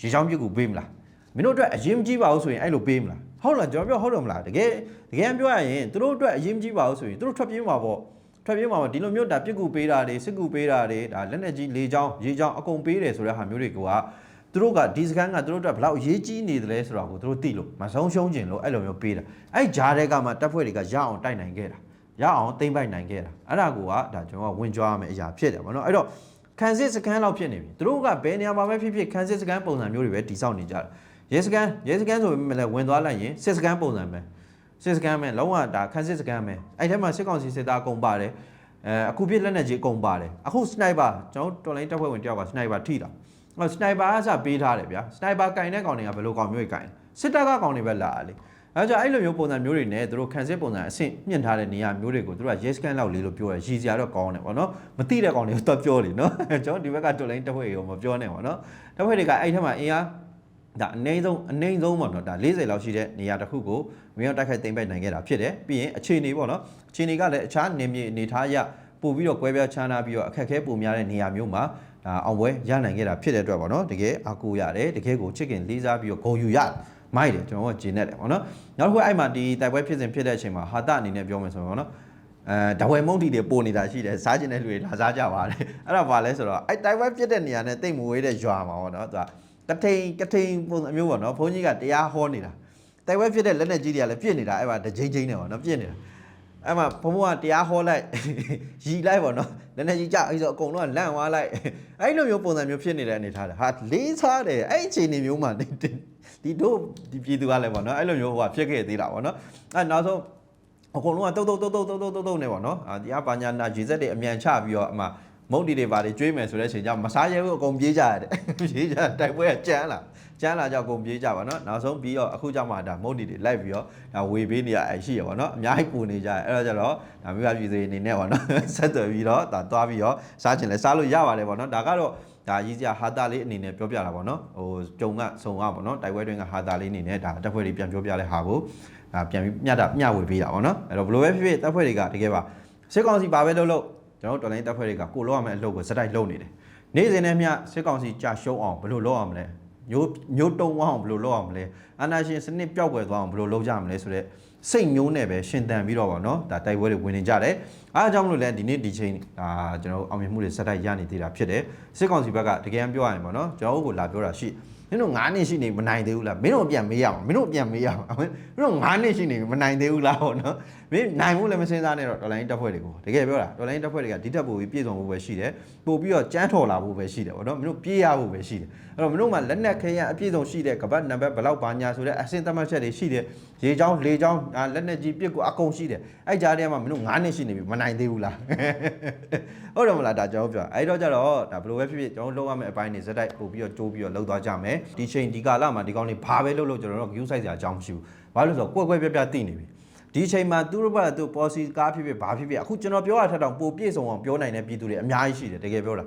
ရေချောင်းပြစ်ကူပေးမလားမင်းတို့အတွက်အရင်မကြည့်ပါဘူးဆိုရင်အဲ့လိုပေးမလားဟုတ်လားကျွန်တော်ပြောဟုတ်တယ်မလားတကယ်တကယ်ပြောရရင်သူတို့အတွက်အရင်မကြည့်ပါဘူးဆိုရင်သူတို့ထွက်ပြေးမှာပေါ့ ထွက်ပြေးမှာပေါ့ဒီလိုမျိုးဒါပြစ်ကူပေးတာတွေစစ်ကူပေးတာတွေဒါလက်နက်ကြီးလေချောင်းရေချောင်းအကုန်ပေးတယ်ဆိုတဲ့ဟာမျိုးတွေကသူတို့ကဒီစကန်ကသူတို့အတွက်ဘလောက်ရေးကြီးနေတယ်လဲဆိုတာကိုသူတို့သိလို့မဆုံးရှုံးခြင်းလို့အဲ့လိုမျိုးပေးတာအဲ့ဂျားတွေကမှတပ်ဖွဲ့တွေကရအောင်တိုက်နိုင်ခဲ့တာရအောင်သိမ့်ပိုက်နိုင်ခဲ့တာအဲ့ဒါကိုကဒါကျွန်တော်ကဝင်ကြွားရမယ့်အရာဖြစ်တယ်ဗောနော်အဲ့တော့ခံစစ်စကန်လောက်ဖြစ်နေပြီသူတို့ကဘယ်နေရာမှာပဲဖြစ်ဖြစ်ခံစစ်စကန်ပုံစံမျိုးတွေပဲတိစောက်နေကြတာရဲစကန်ရဲစကန်ဆိုပေမဲ့လည်းဝင်သွားလိုက်ရင်စစ်စကန်ပုံစံပဲ စစ်စကန်ပဲလုံးဝဒါခံစစ်စကန်ပဲအဲ့ထဲမှာစစ်ကောင်စီစစ်သားအကုန်ပါတယ်အဲအခုပြစ်လက်နက်ကြီးအကုန်ပါတယ်အခုစနိုက်ပါကျွန်တော်တော်လိုင်းတပ်ဖွဲ့ဝင်တယောက်ကစနိုက်ပါထိတာအဲ့စနိုက်ပါအစပေးထားတယ်ဗျာစနိုက်ပါကင်တဲ့ကောင်တွေကဘယ်လိုကောင်မျိုးကြီးကင်စစ်တပ်ကကောင်တွေပဲလာလေအဲကြောင့်အဲ့လိုမျိုးပုံစံမျိုးတွေနဲ့သူတို့ခံစစ်ပုံစံအဆင့်မြင့်ထားတဲ့နေရာမျိုးတွေကိုသူတို့က yes scan လောက်လေးလို့ပြောရရည်စရာတော့ကောင်းတယ်ပေါ့နော်မသိတဲ့ကောင်တွေကိုတော့ပြောလေနော်ကျွန်တော်ဒီဘက်ကတော်လိုင်းတပ်ဖွဲ့ရောမပြောနဲ့ပေါ့နော်တပ်ဖွဲ့တွေကအဲ့ထက်မှအင်အား ဒါအနှိမ့်ဆုံးအနှိမ့်ဆုံးပေါ့နော်ဒါ40လောက်ရှိတဲ့နေရာတစ်ခုကိုမင်းတို့တိုက်ခိုက်သိမ်းပိုက်နိုင်ခဲ့တာဖြစ်တယ်ပြီးရင်အခြေအနေပေါ့နော်အခြေအနေကလည်းအခြားနေမြေအနေထားအရပို့ပြီးတော့ကွဲပြားခြားနာပြီးတော့အခက်အခဲပုံများတဲ့နေရာမျိုးမှာဒါအောင်ပွဲရနိုင်ခဲ့တာဖြစ်တဲ့အတွက်ပေါ့နော်တကယ်အားကိုးရတယ်တကယ်ကိုချစ်ခင်လေးစားပြီးတော့ဂုဏ်ယူရတယ်မိုက်တယ်ကျွန်တော်ကဂျင်းနဲ့တယ်ပေါ့နော်နောက်တစ်ခုအဲ့မှာဒီတိုက်ပွဲဖြစ်စဉ်ဖြစ်တဲ့အချိန်မှာဟာတအနေနဲ့ပြောမယ်ဆိုရင်ပေါ့နော်အဲဒဝဲမုံတီတွေပို့နေတာရှိတယ်စားကျင်တဲ့လူတွေလာစားကြပါတယ်အဲ့ဒါဘာလဲဆိုတော့အဲ့တိုက်ပွဲဖြစ်တဲ့နေရာနဲ့တိတ်မဝေးတဲ့ရွာမှာပေါ့နော်သူက တထိန်တထိန်ပုံအမျိုးပေါ့နော်ဘုန်းကြီးကတရားဟောနေတာတိုက်ဝဲဖြစ်တဲ့လက်နဲ့ကြီးတွေကလည်းပြစ်နေတာအဲ့မှာတချိန်ချင်းနေပေါ့နော်ပြစ်နေတာအဲ့မှာဘုံဘုံကတရားဟောလိုက်ရီလိုက်ပေါ့နော်လက်နဲ့ကြီးကြအဲ့ဆိုအကုန်လုံးကလန့်သွားလိုက်အဲ့လိုမျိုးပုံစံမျိုးဖြစ်နေတဲ့အနေထားတယ်ဟာလေးစားတယ်အဲ့အချိန်နေမျိုးမှာဒီတို့ဒီပြည်သူကလည်းပေါ့နော်အဲ့လိုမျိုးဟိုကဖြစ်ခဲ့သေးတာပေါ့နော်အဲ့နောက်ဆုံးအကုန်လုံးကတုတ်တုတ်တုတ်တုတ်တုတ်တုတ်တုတ်နေပေါ့နော်အာတရားပါညာနာရေစက်တွေအမြန်ချပြီးတော့အမှ မုတ်တီတွေပါတွေကျွေးမယ်ဆိုတဲ့အချိန်ကျမစားရဲဘူးအကုန်ပြေးကြရတယ်ပြေးကြတိုက်ပွဲကကြမ်းလာကျန်းလာကြကုန်ပြေးကြပါတော့နောက်ဆုံးပြီးတော့အခုကြမှာဒါမုတ်တီတွေလိုက်ပြီးတော့ဒါဝေပေးနေရအရှိရပါတော့အများကြီးပူနေကြအဲ့တော့ကျတော့ဒါမိဘပြည်သူတွေအနေနဲ့ပါတော့ဆက်သွယ်ပြီးတော့ဒါသွားပြီးတော့စားချင်လဲစားလို့ရပါတယ်ပေါ့နော်ဒါကတော့ဒါရေးစရာဟာတာလေးအနေနဲ့ပြောပြတာပေါ့နော်ဟိုကြုံကစုံကပေါ့နော်တိုက်ပွဲတွင်းကဟာတာလေးအနေနဲ့ဒါတပ်ဖွဲ့တွေပြန်ပြောပြတဲ့ဟာကိုဒါပြန်ပြီးမျှတာမျှဝေပေးတာပေါ့နော်အဲ့တော့ဘယ်လိုပဲဖြစ်ဖြစ်တပ်ဖွဲ့တွေကတကယ်ပါစစ်ကောင်စီပါပဲလို့လို့ ကျွန်တော်တို့တော်လိုင်းတပ်ဖွဲ့တွေကကိုလောက်ရမယ့်အလုပ်ကိုစက်တိုက်လုပ်နေတယ်နေ့စဉ်နဲ့မျှစစ်ကောင်စီကြာရှုံးအောင်ဘယ်လိုလုပ်အောင်မလဲမျိုးမျိုးတုံအောင်ဘယ်လိုလုပ်အောင်မလဲအာနာရှင်စနစ်ပျောက်ကွယ်သွားအောင်ဘယ်လိုလုပ်ကြမလဲဆိုတော့စိတ်မျိုးနဲ့ပဲရှင်တန်ပြီးတော့ဗောနော်ဒါတိုက်ပွဲတွေဝင်နေကြတယ်အားကြောင့်မလို့လဲဒီနေ့ဒီချိန်ဒါကျွန်တော်တို့အောင်မြင်မှုတွေစက်တိုက်ရနေသေးတာဖြစ်တယ်စစ်ကောင်စီဘက်ကတကယ်ပြောရရင်ဗောနော်ကျွန်တော်တို့ကိုလာပြောတာရှိ မင်းတို့9နှစ်ရှိနေမနိုင်သေးဘူးလားမင်းတို့ပြန်မေးရအောင်မင်းတို့ပြန်မေးရအောင်မင်းတို့9နှစ်ရှိနေမနိုင်သေးဘူးလားဗောနော်မင်းနိုင်မှုလည်းမစင်စားနဲ့တော့တော်လိုင်းတက်ဖွဲ့တွေကိုတကယ်ပြောတာတော်လိုင်းတက်ဖွဲ့တွေကဒီတက်ပို့ပြီးပြည့်စုံဖို့ပဲရှိတယ်ပို့ပြီးတော့ကြမ်းထော်လာဖို့ပဲရှိတယ်ဗောနော်မင်းတို့ပြေးရဖို့ပဲရှိတယ်အဲ့တော့မင်းတို့မှလက်နက်ခဲယံအပြည့်စုံရှိတဲ့ကပတ်နံပါတ်ဘလောက်ပါညာဆိုတဲ့အစင်သတ်မှတ်ချက်တွေရှိတယ်ရေချောင်းလေချောင်းအာလက်နက်ကြီးပြစ်ကိုအကုန်ရှိတယ်အဲ့ကြားထဲမှာမင်းတို့9နှစ်ရှိနေပြီမနိုင်သေးဘူးလားဟုတ်တယ်မလားဒါကျွန်တော်ပြောအဲ့တော့ကြတော့ဒါဘယ်လိုပဲဖြစ်ဖြစ်ကျွန်တော်လုံးဝမယ့်အပိုင်းတွေဇက်တိုက်ပို့ပြီးတော့ကြိုးပြီးတော့လှုပ်သွားကြမယ်ဒီချိန်ဒီကာလမှာဒီကောင်းတွေဘာပဲလုပ်လို့ကျွန်တော်တို့ view site စရာအကြောင်းမရှိဘူးဘာလို့လဲဆိုတော့ကွက်ကွက်ပြပြသိနေပြီဒီအချိန်မှာသူတို့ဘက်ကသူ policy ကားဖြစ်ဖြစ်ဘာဖြစ်ဖြစ်အခုကျွန်တော်ပြောရထက်တောင်ပိုပြည့်စုံအောင်ပြောနိုင်တဲ့ပြည်သူတွေအများကြီးရှိတယ်တကယ်ပြောတာ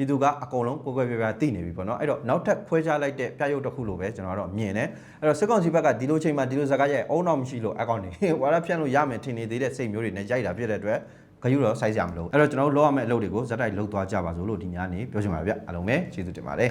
ပြည်သူကအကုန်လုံးကိုယ်ကိုယ်ပြပြသိနေပြီပေါ့နော်အဲ့တော့နောက်ထပ်ခွဲခြားလိုက်တဲ့ပြရုပ်တစ်ခုလိုပဲကျွန်တော်ကတော့မြင်တယ်အဲ့တော့စစ်ကောင်စီဘက်ကဒီလိုချိန်မှာဒီလိုဇာတ်ကားရဲ့အုံနောက်မရှိလို့အကောင့်နေဝါရဖြန့်လို့ရမယ်ထင်နေသေးတဲ့စိတ်မျိုးတွေနဲ့ရိုက်တာဖြစ်တဲ့အတွက်ခရုတော့စိုက်ကြမလို့အဲ့တော့ကျွန်တော်တို့လောက်ရမယ့်အလုပ်တွေကိုဇက်တိုက်လုပ်သွားကြပါစို့လို့ဒီညနေပြောချင်ပါဗျအားလုံးပဲကျေးဇူးတင်ပါတယ်